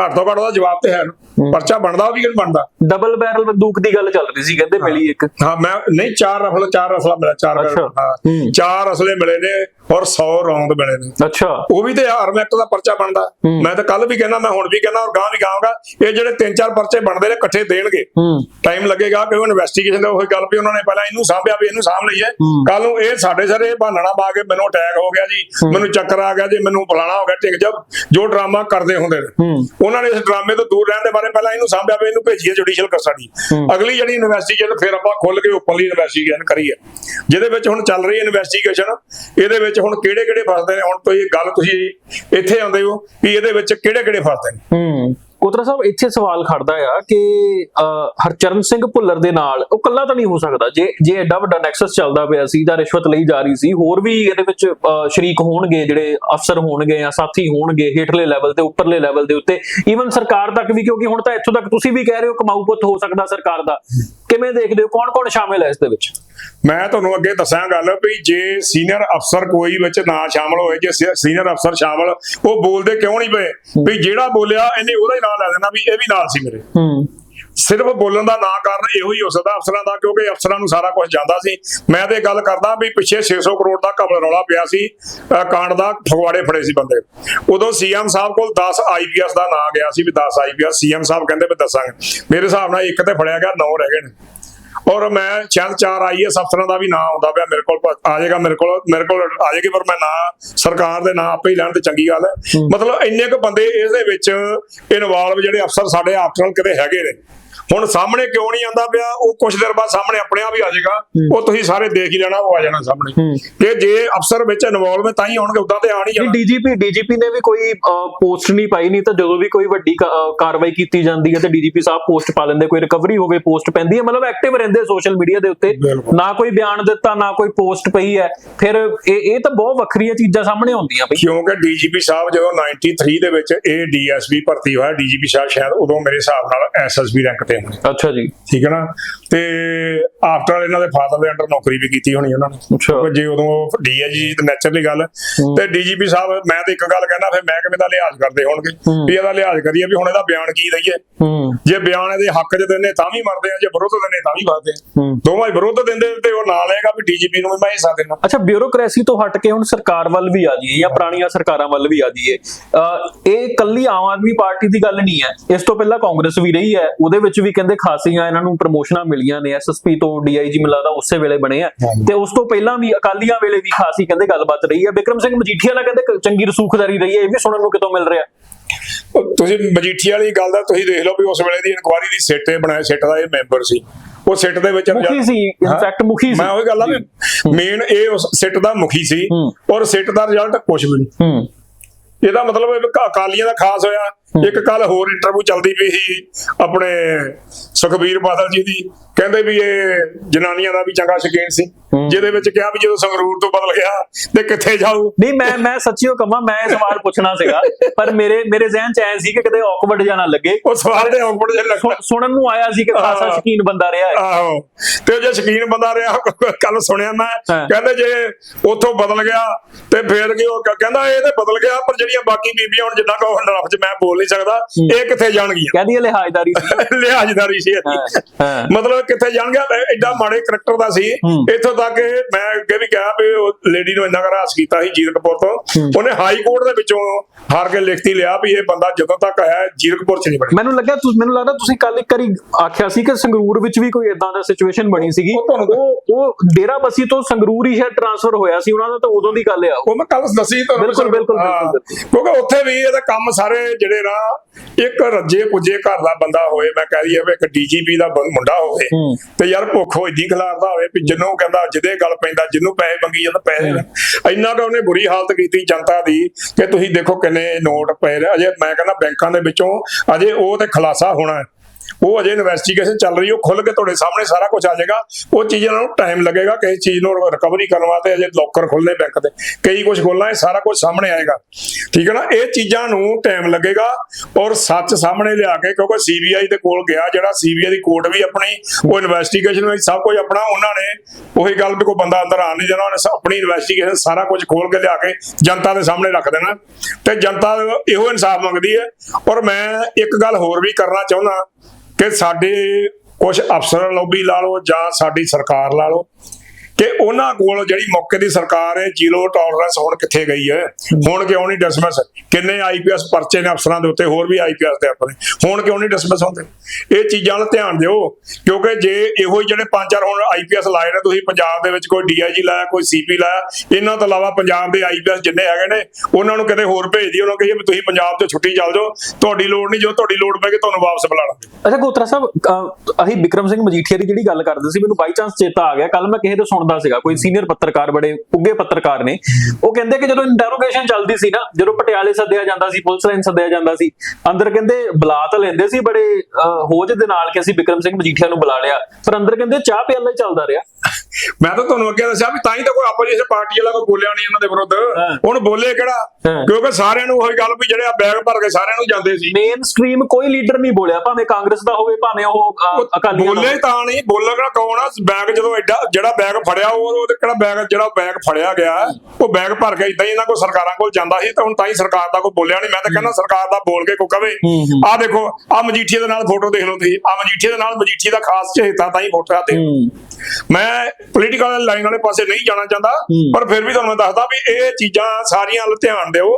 ਘੱਟ ਤੋਂ ਘੱਟ ਉਹਦਾ ਜਵਾਬ ਤੇ ਹੈ ਨਾ। ਪਰਚਾ ਬਣਦਾ ਉਹ ਵੀ ਕਿ ਨਹੀਂ ਬਣਦਾ? ਡਬਲ ਬੈਰਲ ਬੰਦੂਕ ਦੀ ਗੱਲ ਚੱਲ ਰਹੀ ਸੀ ਕਹਿੰਦੇ ਮਿਲੀ ਇੱਕ। ਹਾਂ ਮੈਂ ਨਹੀਂ ਚਾਰ ਰਫਲ ਚਾਰ ਅਸਲਾ ਮਿਲਿਆ ਚਾਰ ਹੂੰ। ਚਾਰ ਅਸਲੇ ਮਿਲੇ ਨੇ ਔਰ 100 ਰੌਂਦ ਮਿਲੇ ਨੇ। ਅੱਛਾ। ਉਹ ਵੀ ਤੇ ਆਰਮ ਐਕਟ ਦਾ ਪਰਚਾ ਬਣਦਾ। ਮੈਂ ਤਾਂ ਕੱਲ ਵੀ ਕਹਿੰਦਾ ਮੈਂ ਹੁਣ ਵੀ ਕਹਿੰਦਾ ਔਰ ਗਾਂ ਵੀ ਕਹਾਂਗਾ ਇਹ ਜਿਹੜੇ ਤਿੰਨ ਚਾਰ ਪਰਚੇ ਬਣਦੇ ਨੇ ਇਕੱਠੇ ਦੇਣਗੇ। ਹੂੰ। ਟਾਈਮ ਲੱਗੇਗਾ ਕਿ ਉਹ ਇਨਵੈਸਟੀਗੇਸ਼ਨ ਦਾ ਉਹੀ ਗੱਲ ਵੀ ਉਹਨਾਂ ਨੇ ਪਹਿਲਾਂ ਇਹਨੂੰ ਸਾਂਭਿਆ ਵੀ ਇਹਨੂੰ ਸਾਂਭ ਲਈਏ। ਕੱਲ ਨੂੰ ਇਹ ਸਾਡੇ ਸਾਰੇ ਬਹਾਨਾ ਪਾ ਕੇ ਮੈਨੂੰ ਅਟੈਕ ਹੋ ਗਿਆ ਜੀ। ਮੈਨੂੰ ਚੱਕਰ ਆ ਗਿਆ ਜੀ ਮੈਨੂੰ ਫਲਾਣਾ ਹੋ ਗਿਆ ਟਿਕ ਜਾ ਜੋ ਡਰਾਮਾ ਕਰਦੇ ਹੁੰਦੇ ਨੇ। ਹੂੰ। ਉਹਨਾਂ ਨੇ ਇਸ ਡਰਾਮੇ ਤੋਂ ਦੂਰ ਰਹਿਣ ਦੇ ਬਾਰੇ ਪਹਿਲਾਂ ਇਹਨੂੰ ਸਾਂਭਿਆ ਵੀ ਇਹਨੂੰ ਭੇਜੀਏ ਜੁਡੀਸ਼ੀਅਲ ਕਸਟਡੀ ਅਗਲੀ ਜਿਹੜੀ ਇਨਵੈਸਟੀਗੇਸ਼ਨ ਫਿਰ ਆਪਾਂ ਖੁੱਲ ਕੇ ਓਪਨਲੀ ਇਨਵੈਸਟੀਗੇਸ਼ਨ ਕਰੀਏ। ਜਿਹਦੇ ਵਿੱਚ ਹੁਣ ਚੱਲ ਰਹੀ ਇਨਵੈਸਟੀਗੇਸ਼ਨ ਇਹਦੇ ਵਿੱਚ ਹੁਣ ਕਿਹੜੇ ਕਿਹੜੇ ਫਸਦੇ ਨੇ? ਹੁਣ ਤੁਸੀਂ ਗੱਲ ਤੁਸੀਂ ਇੱਥੇ ਆਉਂਦੇ ਹੋ ਵੀ ਇਹਦੇ ਵਿੱਚ ਕਿਹੜੇ ਕਿਹੜੇ ਫਸਦੇ ਨੇ? ਹੂੰ। ਕੋਤਰਾ ਸਾਹਿਬ, ਇੱਥੇ ਸਵਾਲ ਖੜਦਾ ਆ ਕਿ ਹਰਚਰਨ ਸਿੰਘ ਭੁੱਲਰ ਦੇ ਨਾਲ ਉਹ ਕੱਲਾ ਤਾਂ ਨਹੀਂ ਹੋ ਸਕਦਾ। ਜੇ ਜੇ ਐਡਾ ਵੱਡਾ ਨੈਕਸਸ ਚੱਲਦਾ ਪਿਆ ਸੀ ਜਾਂ ਰਿਸ਼ਵਤ ਲਈ ਜਾ ਰਹੀ ਸੀ, ਹੋਰ ਵੀ ਇਹਦੇ ਵਿੱਚ ਸ਼ਰੀਕ ਹੋਣਗੇ, ਜਿਹੜੇ ਅਫਸਰ ਹੋਣਗੇ ਜਾਂ ਸਾਥੀ ਹੋਣਗੇ ਹੇਠਲੇ ਲੈਵਲ ਤੇ, ਉੱਪਰਲੇ ਲੈਵਲ ਦੇ ਉੱਤੇ। ਈਵਨ ਸਰਕਾਰ ਤੱਕ ਵੀ, ਕਿਉਂਕਿ ਹੁਣ ਤਾਂ ਇੱਥੋਂ ਤੱਕ ਤੁਸੀਂ ਵੀ ਕਹਿ ਰਹੇ ਹੋ ਕਮਾਊ ਪੁੱਤ ਹੋ ਸਕਦਾ ਸਰਕਾਰ ਦਾ। ਕਿਵੇਂ ਦੇਖਦੇ ਹੋ? ਕੌਣ ਕੌਣ ਸ਼ਾਮਿਲ ਹੈ ਇਸ ਦੇ ਵਿੱਚ? ਮੈਂ ਤੁਹਾਨੂੰ ਅੱਗੇ ਦੱਸਾਂ ਗੱਲ ਵੀ ਜੇ ਸੀਨੀਅਰ ਅਫਸਰ ਕੋਈ ਵਿੱਚ ਨਾ ਸ਼ਾਮਲ ਹੋਏ ਜੇ ਸੀਨੀਅਰ ਅਫਸਰ ਸ਼ਾਮਲ ਉਹ ਬੋਲਦੇ ਕਿਉਂ ਨਹੀਂ ਪਏ? ਵੀ ਜਿਹੜਾ ਬੋਲਿਆ ਇਹਨੇ ਉਹਦਾ ਹੀ ਨਾਂ ਲੈ ਦੇਣਾ ਵੀ ਇਹ ਵੀ ਨਾਲ ਸੀ ਮੇਰੇ। ਹੂੰ। ਸਿਰਫ ਬੋਲਣ ਦਾ ਨਾ ਕਾਰਨ ਇਹੋ ਹੀ ਹੋ ਸਕਦਾ ਅਫਸਰਾਂ ਦਾ ਕਿਉਂਕਿ ਅਫਸਰਾਂ ਨੂੰ ਸਾਰਾ ਕੁਝ ਜਾਂਦਾ ਸੀ। ਮੈਂ ਤੇ ਗੱਲ ਕਰਦਾ ਵੀ ਪਿੱਛੇ 600 ਕਰੋੜ ਦਾ ਕਬਲ ਰੌਲਾ ਪਿਆ ਸੀ ਕਾਂਡ ਦਾ ਫਗਵਾੜੇ ਫੜੇ ਸੀ ਬੰਦੇ। ਉਦੋਂ ਸੀਐਮ ਸਾਹਿਬ ਕੋਲ 10 ਆਈਪੀਐਸ ਦਾ ਨਾਂ ਗਿਆ ਸੀ ਵੀ 10 ਆਈਪੀਐਸ ਸੀਐਮ ਸਾਹਿਬ ਕਹਿੰਦੇ ਵੀ ਦੱਸਾਂਗੇ। ਮੇਰੇ ਹਿਸਾਬ ਨਾਲ ਇੱਕ ਤੇ ਫੜਿਆ ਗਿਆ 9 ਰਹਿ ਗਏ ਨੇ। ਔਰ ਮੈਂ ਸ਼ਾਇਦ ਚਾਰ ਆਈਐਸ ਅਫਸਰਾਂ ਦਾ ਵੀ ਨਾਂ ਆਉਂਦਾ ਪਿਆ ਮੇਰੇ ਕੋਲ ਆ ਜਾਏਗਾ ਮੇਰੇ ਕੋਲ ਮੇਰੇ ਕੋਲ ਆ ਜਾਏਗੀ ਪਰ ਮੈਂ ਨਾਂ ਸਰਕਾਰ ਦੇ ਨਾਂ ਆਪੇ ਹੀ ਲੈਣ ਤੇ ਚੰਗੀ ਗੱਲ ਹੈ। ਮਤਲਬ ਇੰਨੇ ਕੁ ਬੰਦੇ ਇਹਦੇ ਵਿੱਚ ਇਨਵੋਲਵ ਜਿਹੜੇ ਅਫਸਰ ਸਾਡੇ ਆਫਟਰਲ ਕਿਤੇ ਹੈਗੇ ਨੇ। ਹੁਣ ਸਾਹਮਣੇ ਕਿਉਂ ਨਹੀਂ ਆਉਂਦਾ ਪਿਆ? ਉਹ ਕੁਝ ਦੇਰ ਬਾਅਦ ਸਾਹਮਣੇ ਆਪਣੇ ਆਪ ਹੀ ਆ ਜਾਏਗਾ। ਉਹ ਤੁਸੀਂ ਸਾਰੇ ਦੇਖ ਹੀ ਲੈਣਾ ਉਹ ਆ ਜਾਣਾ ਸਾਹਮਣੇ। ਕਿ ਜੇ ਅਫਸਰ ਵਿੱਚ ਇਨਵੋਲਵ ਤਾਂ ਹੀ ਹੋਣਗੇ ਉਦਾਂ ਤੇ ਆ ਨਹੀਂ ਜਾਣਾ। ਡੀਜੀਪੀ ਡੀਜੀਪੀ ਨੇ ਵੀ ਕੋਈ ਪੋਸਟ ਨਹੀਂ ਪਾਈ ਨਹੀਂ ਤਾਂ ਜਦੋਂ ਵੀ ਕੋਈ ਵੱਡੀ ਕਾਰਵਾਈ ਕੀਤੀ ਜਾਂਦੀ ਹੈ ਤੇ ਡੀਜੀਪੀ ਸਾਹਿਬ ਪੋਸਟ ਪਾ ਲੈਂਦੇ ਕੋਈ ਰਿਕਵਰੀ ਹੋਵੇ ਪੋਸਟ ਪੈਂਦੀ ਹੈ ਮਤਲਬ ਐਕਟਿਵ ਰਹਿੰਦੇ ਸੋਸ਼ਲ ਮੀਡੀਆ ਦੇ ਉੱਤੇ। ਨਾ ਕੋਈ ਬਿਆਨ ਦਿੱਤਾ ਨਾ ਕੋਈ ਪੋਸਟ ਪਈ ਹੈ। ਫਿਰ ਇਹ ਇਹ ਤਾਂ ਬਹੁਤ ਵੱਖਰੀਆਂ ਚੀਜ਼ਾਂ ਸਾਹਮਣੇ ਆਉਂਦੀਆਂ ਬਈ। ਕਿਉਂਕਿ ਡੀਜੀਪੀ ਸਾਹਿਬ ਜਦੋਂ 93 ਦੇ ਵਿੱਚ ਇਹ ਡੀਐਸਪੀ ਭਰਤੀ ਹੋਇਆ ਡੀਜੀਪੀ ਸਾਹਿਬ ਸ਼ਾਇਦ ਉਦੋਂ ਮੇਰੇ ਹਿਸਾਬ ਨਾਲ ਐਸਐਸਪੀ ਰੈਂਕ ਤੇ ਹੋਣੇ ਅੱਛਾ ਜੀ। ਠੀਕ ਹੈ ਨਾ? ਤੇ ਆਫਟਰ ਇਹਨਾਂ ਦੇ ਫਾਦਰ ਦੇ ਅੰਡਰ ਨੌਕਰੀ ਵੀ ਕੀਤੀ ਹੋਣੀ ਉਹਨਾਂ ਨੇ। ਕਿਉਂਕਿ ਜੇ ਉਦੋਂ ਡੀਆਈਜੀ ਤੇ ਨੈਚੁਰਲੀ ਗੱਲ। ਤੇ ਡੀਜੀਪੀ ਸਾਹਿਬ ਮੈਂ ਤੇ ਇੱਕ ਗੱਲ ਕਹਿਣਾ ਫਿਰ ਮੈਂ ਕਿਵੇਂ ਦਾ ਲਿਹਾਜ਼ ਕਰਦੇ ਹੋਣਗੇ। ਵੀ ਇਹਦਾ ਲਿਹਾਜ਼ ਕਰੀਏ ਵੀ ਹੁਣ ਇਹਦਾ ਬਿਆਨ ਕੀ ਦਈਏ। ਜੇ ਬਿਆਨ ਇਹਦੇ ਹੱਕ 'ਚ ਦਿੰਦੇ ਤਾਂ ਵੀ ਮਰਦੇ ਆ ਜੇ ਵਿਰੁੱਧ ਦਿੰਦੇ ਤਾਂ ਵੀ ਮਰਦੇ ਆ। ਦੋਵਾਂ ਵਿਰੁੱਧ ਦਿੰਦੇ ਤੇ ਉਹ ਨਾਂ ਲਏਗਾ ਵੀ ਡੀਜੀਪੀ ਨੂੰ ਵੀ ਮੈਂ ਹਿੱਸਾ ਦੇਣਾ। ਅੱਛਾ ਬਿਊਰੋਕ੍ਰੇਸੀ ਤੋਂ ਹਟ ਕੇ ਹੁਣ ਸਰਕਾਰ ਵੱਲ ਵੀ ਆ ਜਾਈਏ ਜਾਂ ਪੁਰਾਣੀਆਂ ਸਰਕਾਰਾਂ ਵੱਲ ਵੀ ਆ ਜਾਈਏ। ਇਹ ਕੱਲੀ ਆਮ ਆਦਮੀ ਪਾਰਟੀ ਦੀ ਗੱਲ ਨਹੀਂ ਹੈ। ਇਸ ਤੋਂ ਪਹਿਲਾਂ ਕਾਂਗਰਸ ਵੀ ਰਹੀ ਹੈ ਉਹਦੇ ਵਿੱਚ ਵੀ ਕਹਿੰਦੇ ਖਾਸੀਆਂ ਇਹਨਾਂ ਨੂੰ ਪ੍ਰਮੋਸ਼ਨਾਂ ਮਿਲੀਆਂ ਨੇ ਐਸਐਸਪੀ ਤੋਂ ਡੀਆਈਜੀ ਮਿਲਾਦਾ ਉਸੇ ਵੇਲੇ ਬਣੇ ਆ। ਤੇ ਉਸ ਤੋਂ ਪਹਿਲਾਂ ਵੀ ਅਕਾਲੀਆਂ ਵੇਲੇ ਵੀ ਖਾਸੀ ਕਹਿੰਦੇ ਗੱਲਬਾਤ ਰਹੀ ਹੈ। ਬਿਕਰਮ ਸਿੰਘ ਮਜੀਠੀਆ ਨਾਲ ਕਹਿੰਦੇ ਚੰਗੀ ਰਸੂਖਦਾਰੀ ਰਹੀ ਹੈ ਇਹ ਵੀ ਸੁਣਨ ਨੂੰ ਕਿਤੋਂ ਮਿਲ ਰਿਹਾ? ਤੁਸੀਂ ਮਜੀਠੀ ਵਾਲੀ ਗੱਲ ਦਾ ਤੁਸੀਂ ਦੇਖ ਲਓ ਵੀ ਉਸ ਵੇਲੇ ਦੀ ਇਨਕੁਆਰੀ ਦੀ ਸਿੱਟ ਇਹ ਬਣਾਇਆ ਸਿੱਟ ਦਾ ਇਹ ਮੈਂਬਰ ਸੀ। ਉਹ ਸਿੱਟ ਦੇ ਵਿੱਚ ਮੁਖੀ ਸੀ ਇਨਫੈਕਟ ਮੁਖੀ ਸੀ। ਮੈਂ ਉਹੀ ਗੱਲ ਆ ਵੀ ਮੇਨ ਇਹ ਉਸ ਸਿੱਟ ਦਾ ਮੁਖੀ ਸੀ। ਔਰ ਸਿੱਟ ਦਾ ਰਿਜ਼ਲਟ ਕੁਝ ਵੀ ਨਹੀਂ। ਇਹਦਾ ਮਤਲਬ ਅਕਾਲੀਆਂ ਦਾ ਖਾਸ ਹੋਇਆ। ਇੱਕ ਕੱਲ ਹੋਰ ਇੰਟਰਵਿਊ ਚੱਲਦੀ ਪਈ ਸੀ ਆਪਣੇ ਸੁਖਬੀਰ ਬਾਦਲ ਜੀ ਦੀ। ਕਹਿੰਦੇ ਵੀ ਇਹ ਜਨਾਨੀਆਂ ਦਾ ਵੀ ਚੰਗਾ ਸ਼ਕੀਨ ਸੀ। ਜਿਹਦੇ ਵਿੱਚ ਕਿਹਾ ਵੀ ਜਦੋਂ ਸੰਗਰੂਰ ਤੋਂ ਬਦਲ ਗਿਆ ਤੇ ਕਿੱਥੇ ਜਾਊ? ਨਹੀਂ ਮੈਂ ਮੈਂ ਸੱਚੀਓ ਕਮਾ ਮੈਂ ਇਹ ਸਵਾਲ ਪੁੱਛਣਾ ਸੀਗਾ। ਪਰ ਮੇਰੇ ਮੇਰੇ ਜ਼ਿਹਨ ਚ ਐ ਸੀ ਕਿ ਕਿਤੇ ਔਕਵਰਡ ਜਾਂ ਨਾ ਲੱਗੇ। ਉਹ ਸਵਾਲ ਤੇ ਔਕਵਰਡ ਜਿਹਾ ਲੱਗਦਾ ਸੁਣ- ਸੁਣਨ ਨੂੰ ਆਇਆ ਸੀ ਕਿ ਖਾਸਾ। ਸ਼ਕੀਨ ਬੰਦਾ ਰਿਹਾ ਹੈ। ਆਹੋ। ਤੇ ਜੇ ਸ਼ਕੀਨ ਬੰਦਾ ਰਿਹਾ ਕੱਲ ਸੁਣਿਆ ਮੈਂ। ਕਹਿੰਦੇ ਜੇ ਉੱਥੋਂ ਬਦਲ ਗਿਆ ਤੇ ਫੇਰ ਕਿ ਉਹ ਕਹਿੰਦਾ ਇਹ ਤੇ ਬਦਲ ਗਿਆ ਪਰ ਜਿਹੜੀਆਂ ਬਾਕੀ ਬੀਬੀਆਂ ਹੁਣ ਜਿੰਨਾ ਕੋ ਲਫ਼ਜ਼ ਮੈਂ ਬੋਲ ਨਹੀਂ ਸਕਦਾ ਇਹ ਕਿੱਥੇ ਜਾਣਗੀਆਂ? ਕਹਿੰਦੀ ਹੈ ਲਿਹਾਜ਼ਦਾਰੀ ਲਿਹਾਜ਼ਦਾਰੀ ਸੀ। ਹਾਂ, ਹਾਂ। ਮਤਲਬ ਕਿੱਥੇ ਜਾਣ ਗਿਆ ਇਹ ਐਡਾ ਮਾੜੇ ਕਰੈਕਟਰ ਦਾ ਸੀ। ਹੂੰ। ਇੱਥੋਂ ਤੱਕ ਮੈਂ ਅੱਗੇ ਵੀ ਕਿਹਾ ਵੀ ਉਹ ਲੇਡੀ ਨੂੰ ਇੰਨਾ ਕਰਾਸ ਕੀਤਾ ਸੀ ਜੀਰਕਪੁਰ ਤੋਂ। ਉਹਨੇ ਹਾਈ ਕੋਰਟ ਦੇ ਵਿੱਚੋਂ ਹਾਰ ਕੇ ਲਿਖਤੀ ਲਿਆ ਵੀ ਇਹ ਬੰਦਾ ਜਦੋਂ ਤੱਕ ਆਇਆ ਹੈ, ਜੀਰਕਪੁਰ ਚ ਨਹੀਂ ਬਣਿਆ। ਮੈਨੂੰ ਲੱਗਿਆ ਤੁਸੀਂ ਮੈਨੂੰ ਲੱਗਦਾ ਤੁਸੀਂ ਕੱਲ ਇੱਕ ਵਾਰੀ ਆਖਿਆ ਸੀ ਕਿ ਸੰਗਰੂਰ ਵਿੱਚ ਵੀ ਕੋਈ ਇਦਾਂ ਦਾ ਸਿਚੁਏਸ਼ਨ ਬਣੀ ਸੀਗੀ। ਉਹ ਉਹ ਡੇਰਾ ਬਸੀ ਤੋਂ ਸੰਗਰੂਰ ਹੀ ਸ਼ਾਇਦ ਟ੍ਰਾਂਸਫਰ ਹੋਇਆ ਸੀ ਉਹਨਾਂ ਦਾ ਤਾਂ ਉਦੋਂ ਦੀ ਗੱਲ ਆ ਉਹ। ਮੈਂ ਕੱਲ ਦੱਸੀ ਤੁਹਾਨੂੰ ਬਿਲਕੁਲ, ਬਿਲਕੁਲ, ਹਾਂ। ਕਿਉਂਕਿ ਉੱਥੇ ਵੀ ਇਹਦੇ ਕੰਮ ਸਾਰੇ ਜਿਹੜੇ ਇੱਕ ਰੱਜੇ ਪੁੱਜੇ ਘਰ ਦਾ ਬੰਦਾ ਹੋਏ ਮੈਂ ਕਹਿ ਰਹੀ ਹਾਂ ਇੱਕ ਡੀਜੀਪੀ ਦਾ ਮੁੰਡਾ ਹੋਵੇ। ਤੇ ਯਾਰ ਭੁੱਖ ਇੰਨੀ ਖਿਲਾਰਦਾ ਹੋਵੇ ਵੀ ਜਿੰਨੂੰ ਕਹਿੰਦਾ ਜਿਹਦੇ ਗੱਲ ਪੈਂਦਾ ਜਿਹਨੂੰ ਪੈਸੇ ਮੰਗੀ ਜਾਂਦਾ ਪੈਸੇ। ਇੰਨਾ ਕੁ ਉਹਨੇ ਬੁਰੀ ਹਾਲਤ ਕੀਤੀ ਜਨਤਾ ਦੀ ਕਿ ਤੁਸੀਂ ਦੇਖੋ ਕਿੰਨੇ ਨੋਟ ਪਏ ਅਜੇ ਮੈਂ ਕਹਿੰਦਾ ਬੈਂਕਾਂ ਦੇ ਵਿੱਚੋਂ ਅਜੇ ਉਹ ਤੇ ਖੁਲਾਸਾ ਹੋਣਾ ਹੈ ਉਹ ਅਜੇ ਇਨਵੈਸਟੀਗੇਸ਼ਨ ਚੱਲ ਰਹੀ, ਉਹ ਖੁੱਲ ਕੇ ਤੁਹਾਡੇ ਸਾਹਮਣੇ ਸਾਰਾ ਕੁਝ ਆ ਜਾਏਗਾ। ਉਹ ਚੀਜ਼ਾਂ ਨੂੰ ਟਾਈਮ ਲੱਗੇਗਾ, ਕਿਸੇ ਚੀਜ਼ ਨੂੰ ਰਿਕਵਰੀ ਕਰਨ ਵਾਸਤੇ ਅਜੇ ਲੋਕਰ ਖੁੱਲਨੇ ਬੈਂਕ ਦੇ। ਕਈ ਕੁਝ ਖੋਲਣਾ ਇਹ ਸਾਰਾ ਕੁਝ ਸਾਹਮਣੇ ਆਏਗਾ। ਠੀਕ ਹੈ ਨਾ? ਇਹ ਚੀਜ਼ਾਂ ਨੂੰ ਟਾਈਮ ਲੱਗੇਗਾ ਔਰ ਸੱਚ ਸਾਹਮਣੇ ਲਿਆ ਕੇ, ਕਿਉਂਕਿ ਸੀਬੀਆਈ ਦੇ ਕੋਲ ਗਿਆ, ਜਿਹੜਾ ਸੀਬੀਆਈ ਦੀ ਕੋਰਟ ਵੀ ਆਪਣੀ, ਉਹ ਇਨਵੈਸਟੀਗੇਸ਼ਨ ਵਿੱਚ ਸਭ ਕੁਝ ਆਪਣਾ, ਉਹਨਾਂ ਨੇ ਉਹੀ ਗੱਲ ਵੀ ਕੋਈ ਬੰਦਾ ਅੰਦਰ ਆਣ ਨਹੀਂ ਦੇਣਾ, ਉਹਨੇ ਸ- ਆਪਣੀ ਇਨਵੈਸਟੀਗੇਸ਼ਨ ਸਾਰਾ ਕੁਝ ਖੋਲ ਕੇ ਲਿਆ ਕੇ ਜਨਤਾ ਦੇ ਸਾਹਮਣੇ ਰੱਖ ਦੇਣਾ। ਤੇ ਜਨਤਾ ਇਹੋ ਇਨਸਾਫ ਮੰਗਦੀ ਹੈ। ਔਰ ਮੈਂ ਇੱਕ ਗੱਲ ਹੋਰ ਵੀ ਕਰਨਾ ਚਾਹੁੰਦਾ। ਕਿ ਸਾਡੇ ਕੁਝ ਅਫਸਰ ਲੌਬੀ ਲਾ ਲਓ ਜਾਂ ਸਾਡੀ ਸਰਕਾਰ ਲਾ ਲਓ। ਕਿ ਉਹਨਾਂ ਕੋਲ ਜਿਹੜੀ ਮੌਕੇ ਦੀ ਸਰਕਾਰ ਹੈ ਜ਼ੀਰੋ ਟੋਲਰੈਂਸ ਹੁਣ ਕਿੱਥੇ ਗਈ ਹੈ? ਹੁਣ ਕਿਉਂ ਨਹੀਂ ਡਿਸਮਿਸ ਕਿੰਨੇ ਆਈਪੀਐਸ ਪਰਚੇ ਨੇ ਅਫਸਰਾਂ ਦੇ ਉੱਤੇ, ਹੋਰ ਵੀ ਆਈਪੀਐਸ ਦੇ ਆਪਣੇ। ਹੁਣ ਕਿਉਂ ਨਹੀਂ ਡਿਸਮਿਸ ਹੁੰਦੇ? ਇਹ ਚੀਜ਼ਾਂ 'ਤੇ ਧਿਆਨ ਦਿਓ, ਕਿਉਂਕਿ ਜੇ ਇਹੋ ਹੀ ਜਿਹੜੇ ਪੰਜ ਚਾਰ ਹੁਣ ਆਈਪੀਐਸ ਲਾਏ ਨੇ, ਤੁਸੀਂ ਪੰਜਾਬ ਦੇ ਵਿੱਚ ਕੋਈ ਡੀਆਈਜੀ ਲਾਇਆ, ਕੋਈ ਸੀਪੀ ਲਾਇਆ, ਇਹਨਾਂ ਤੋਂ ਇਲਾਵਾ ਪੰਜਾਬ ਦੇ ਆਈਪੀਐਸ ਜਿੰਨੇ ਹੈਗੇ ਨੇ, ਉਹਨਾਂ ਨੂੰ ਕਿਤੇ ਹੋਰ ਭੇਜ ਦਿਓ, ਉਹਨਾਂ ਨੂੰ ਕਹੀਏ ਵੀ ਤੁਸੀਂ ਪੰਜਾਬ ਤੋਂ ਛੁੱਟੀ ਚੱਲ ਜਾਓ, ਤੁਹਾਡੀ ਲੋੜ ਨਹੀਂ ਜੋ ਤੁਹਾਡੀ ਲੋੜ ਪੈ ਕੇ ਤੁਹਾਨੂੰ ਵਾਪਸ ਬੁਲਾ ਲਾਂਗੇ। ਅੱਛਾ, ਗੋਤਰਾ ਸਾਹਿਬ ਅਸੀਂ ਵਿਕਰਮ ਸਿੰਘ ਮਜੀਠੀਆ ਦੀ ਜਿਹੜੀ ਗੱਲ ਕਰਦੇ ਸੀ, ਮੈਨੂੰ ਬਾਈ ਚਾਂਸ ਚੇਤਾ ਆ ਗਿਆ ਕੱਲ ਮੈਂ ਕਿਸੇ ਤੋਂ ਸੁਣ ਸੁਣਦਾ ਸੀਗਾ ਕੋਈ ਸੀਨੀਅਰ ਪੱਤਰਕਾਰ ਬੜੇ ਉੱਗੇ ਪੱਤਰਕਾਰ ਨੇ ਉਹ ਕਹਿੰਦੇ ਕਿ ਜਦੋਂ ਇੰਟਰੋਗੇਸ਼ਨ ਚੱਲਦੀ ਸੀ ਨਾ ਜਦੋਂ ਪਟਿਆਲੇ ਸੱਦਿਆ ਜਾਂਦਾ ਸੀ ਪੁਲਿਸ ਲਾਈਨ ਸੱਦਿਆ ਜਾਂਦਾ ਸੀ ਅੰਦਰ ਕਹਿੰਦੇ ਬੁਲਾ ਤਾਂ ਲੈਂਦੇ ਸੀ ਬੜੇ ਹੋਜ ਦੇ ਨਾਲ ਕਿ ਅਸੀਂ ਵਿਕਰਮ ਸਿੰਘ ਮਜੀਠੀਆ ਨੂੰ ਬੁਲਾ ਲਿਆ ਪਰ ਅੰਦਰ ਕਹਿੰਦੇ ਚਾਹ ਪਿਆਲਾ ਹੀ ਚੱਲਦਾ ਰਿਹਾ ਮੈਂ ਤਾਂ ਤੁਹਾਨੂੰ ਅੱਗੇ ਦੱਸਿਆ ਵੀ ਤਾਂ ਹੀ ਤਾਂ ਕੋਈ ਆਪੋਜੀਸ਼ਨ ਪਾਰਟੀ ਵਾਲਾ ਕੋਈ ਬੋਲਿਆ ਨਹੀਂ ਇਹਨਾਂ ਦੇ ਵਿਰੁੱਧ। ਹੁਣ ਬੋਲੇ ਕਿਹੜਾ। ਕਿਉਂਕਿ ਸਾਰਿਆਂ ਨੂੰ ਉਹੀ ਗੱਲ ਵੀ ਜਿਹੜੇ ਆ ਬੈਗ ਭਰ ਕੇ ਸਾਰਿਆਂ ਨੂੰ ਜਾਂਦੇ ਸੀ ਮੇਨ ਸਟ੍ਰੀਮ ਕੋਈ ਲੀਡਰ ਨਹੀਂ ਬੋਲਿਆ ਭਾਵੇਂ ਕਾਂਗਰਸ ਦਾ ਹੋਵੇ ਭਾਵੇਂ ਉਹ ਅਕਾਲੀ ਬੋਲੇ। ਤਾਂ ਨਹੀਂ ਬੋਲਣਾ ਕੌਣ ਆ ਬੈਗ ਜਦੋਂ ਐਡਾ ਜਿਹੜਾ ਬੈਗ ਫੜਿਆ ਉਹ ਉਹ ਤੇ ਕਿਹੜਾ ਬੈਗ ਜਿਹੜਾ ਬੈਗ ਫੜਿਆ ਗਿਆ ਉਹ ਬੈਗ ਭਰ ਕੇ ਇਦਾਂ ਹੀ ਇਹਨਾਂ ਕੋਲ ਸਰਕਾਰਾਂ ਕੋਲ ਜਾਂਦਾ ਸੀ ਤਾਂ ਹੁਣ ਤਾਂ ਹੀ ਸਰਕਾਰ ਦਾ ਕੋਈ ਬੋਲਿਆ ਨਹੀਂ। ਮੈਂ ਤਾਂ ਕਹਿੰਦਾ ਸਰਕਾਰ ਦਾ ਬੋਲ ਕੇ ਕੋ ਕਵੇ। ਆਹ ਦੇਖੋ ਆਹ ਮਜੀਠੀਏ ਦੇ ਨਾਲ ਫੋਟੋ ਦੇਖ ਲਓ ਤੁਸੀਂ। ਆਹ ਮਜੀਠੀਏ ਦੇ ਨਾਲ ਮਜੀਠੀਏ ਦਾ ਖਾਸ ਚਹੇਤਾ ਤਾਂ ਹੀ ਫੋਟੋ ਆ ਤੇ। ਮੈਂ ਪੋਲੀਟੀਕਲ ਲਾਈਨ ਵਾਲੇ ਪਾਸੇ ਨਹੀਂ ਜਾਣਾ ਚਾਹੁੰਦਾ। ਪਰ ਫਿਰ ਵੀ ਤੁਹਾਨੂੰ ਮੈਂ ਦੱਸਦਾ ਵੀ ਇਹ ਚੀਜ਼ਾਂ ਸਾਰੀਆਂ ਵੱਲ ਧਿਆਨ ਦਿਓ।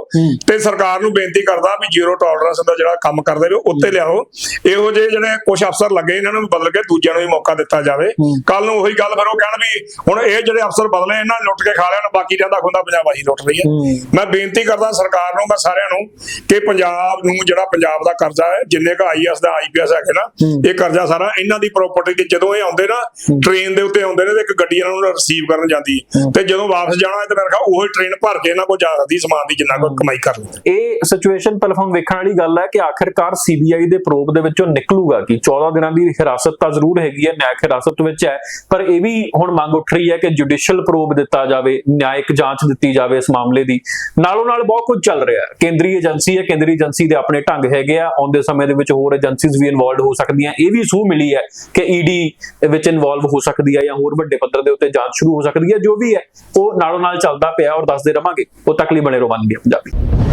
ਤੇ ਸਰਕਾਰ ਨੂੰ ਬੇਨਤੀ ਕਰਦਾ ਵੀ ਜ਼ੀਰੋ ਟੋਲਰੈਂਸ ਦਾ ਜਿਹੜਾ ਕੰਮ ਕਰਦੇ ਨੇ ਉੱਤੇ ਲਿਆਓ। ਇਹੋ ਜਿਹੇ ਜਿਹੜੇ ਕੁਝ ਅਫਸਰ ਲੱਗੇ ਇਹਨਾਂ ਨੂੰ ਬਦਲ ਕੇ ਦੂਜਿਆਂ ਨੂੰ ਵੀ ਮੌਕਾ ਦਿੱਤਾ ਜਾਵੇ। ਕੱਲ ਨੂੰ ਉਹੀ ਗੱਲ ਫਿਰ ਉਹ ਕਹਿਣ ਵੀ ਹੁਣ ਇਹ ਜਿਹੜੇ ਅਫਸਰ ਬਦਲੇ ਇਹਨਾਂ ਲੁੱਟ ਕੇ ਖਾ ਲਿਆ ਨਾ ਬਾਕੀ ਰਹਿੰਦਾ ਖੁੰਦਾ ਪੰਜਾਬ ਆਹੀ ਲੁੱਟ ਰਹੀ ਹੈ ਹੂੰ। ਮੈਂ ਬੇਨਤੀ ਕਰਦਾ ਸਰਕਾਰ ਨੂੰ ਮੈਂ ਸਾਰਿਆਂ ਨੂੰ ਕਿ ਪੰਜਾਬ ਨੂੰ ਜਿਹੜਾ ਪੰਜਾਬ ਦਾ ਕਰਜ਼ਾ ਹੈ ਜਿੰਨੇ ਕ ਆਈਐਸ ਦਾ ਆਈਪੀਐਸ ਹੈਗੇ ਨਾ ਹੂੰ। ਇਹ ਕਰਜ਼ਾ ਸਾਰਾ ਇਹਨਾਂ ਦੀ ਪ੍ਰਾਪਰਟੀ ਤੇ ਜਦੋਂ ਇਹ ਆਉਂਦੇ ਨਾ ਟ੍ਰੇਨ ਦੇ ਉੱਤੇ ਆਉਂਦੇ ਨੇ ਤੇ ਇੱਕ ਗੱਡੀ ਇਹਨਾਂ ਨੂੰ ਰਿਸੀਵ ਕਰਨ ਜਾਂਦੀ ਹੂੰ। ਤੇ ਜਦੋਂ ਵਾਪਸ ਜਾਣਾ ਤੇ ਮੇਰੇ ਖਿਆਲ ਉਹੀ ਟ੍ਰੇਨ ਭਰ ਕੇ ਇਹਨਾਂ ਕੋਲ ਜਾ ਸਕਦੀ ਸਮਾਨ ਦੀ ਜਿੰਨਾ ਕੋ ਕਮਾਈ ਕਰ ਲੈਂਦੇ ਇਹ ਸਿਚੁਏਸ਼ਨ ਪਹਿਲਾਂ ਹੁਣ ਵੇਖਣ ਵਾਲੀ ਗੱਲ ਹੈ ਕਿ ਆਖਿਰਕਾਰ ਸੀਬੀਆਈ ਦੇ ਪ੍ਰੋਬ ਦੇ ਵਿੱਚੋਂ ਨਿਕਲੂਗਾ ਕਿ 14 ਦਿਨਾਂ ਦੀ ਹਿਰਾਸਤ ਤਾਂ ਜ਼ਰੂਰ ਹੈਗੀ ਹੈ ਨਿਆਇਕ ਹਿਰਾਸਤ ਵਿੱਚ ਹੈ ਪਰ ਇਹ ਵੀ ਹੁਣ ਮੰਗ ਉੱਠ ਰਹੀ ਹੈ ਕਿ ਜੁਡੀਸ਼ੀਅਲ ਪ੍ਰੋਬ ਦਿੱਤਾ ਜਾਵੇ, ਨਿਆਇਕ ਜਾਂਚ ਦਿੱਤੀ ਜਾਵੇ ਇਸ ਮਾਮਲੇ ਦੀ। ਨਾਲੋਂ ਨਾਲ ਬਹੁਤ ਕੁਝ ਚੱਲ ਰਿਹਾ ਹੈ। ਕੇਂਦਰੀ ਏਜੰਸੀ ਹੈ, ਕੇਂਦਰੀ ਏਜੰਸੀ ਦੇ ਆਪਣੇ ਢੰਗ ਹੈਗੇ ਆ। ਆਉਂਦੇ ਸਮੇਂ ਦੇ ਵਿੱਚ ਹੋਰ ਏਜੰਸੀਜ਼ ਵੀ ਇਨਵੋਲਡ ਹੋ ਸਕਦੀਆਂ। ਇਹ ਵੀ ਸੂਹ ਮਿਲੀ ਹੈ ਕਿ ਈਡੀ ਵਿੱਚ ਇਨਵੋਲਵ ਹੋ ਸਕਦੀ ਹੈ ਜਾਂ ਹੋਰ ਵੱਡੇ ਪੱਧਰ ਦੇ ਉੱਤੇ ਜਾਂਚ ਸ਼ੁਰੂ ਹੋ ਸਕਦੀ ਹੈ, ਜੋ ਵੀ ਹੈ, ਉਹ ਨਾਲੋਂ ਨਾਲ ਚੱਲਦਾ ਪਿਆ ਔਰ ਦੱਸਦੇ ਰਵਾਂਗੇ। ਉਹ ਤੱਕ ਲਈ ਬਣੇ ਰਹੋ ਵਨ ਇੰਡੀਆ ਪੰਜਾਬੀ।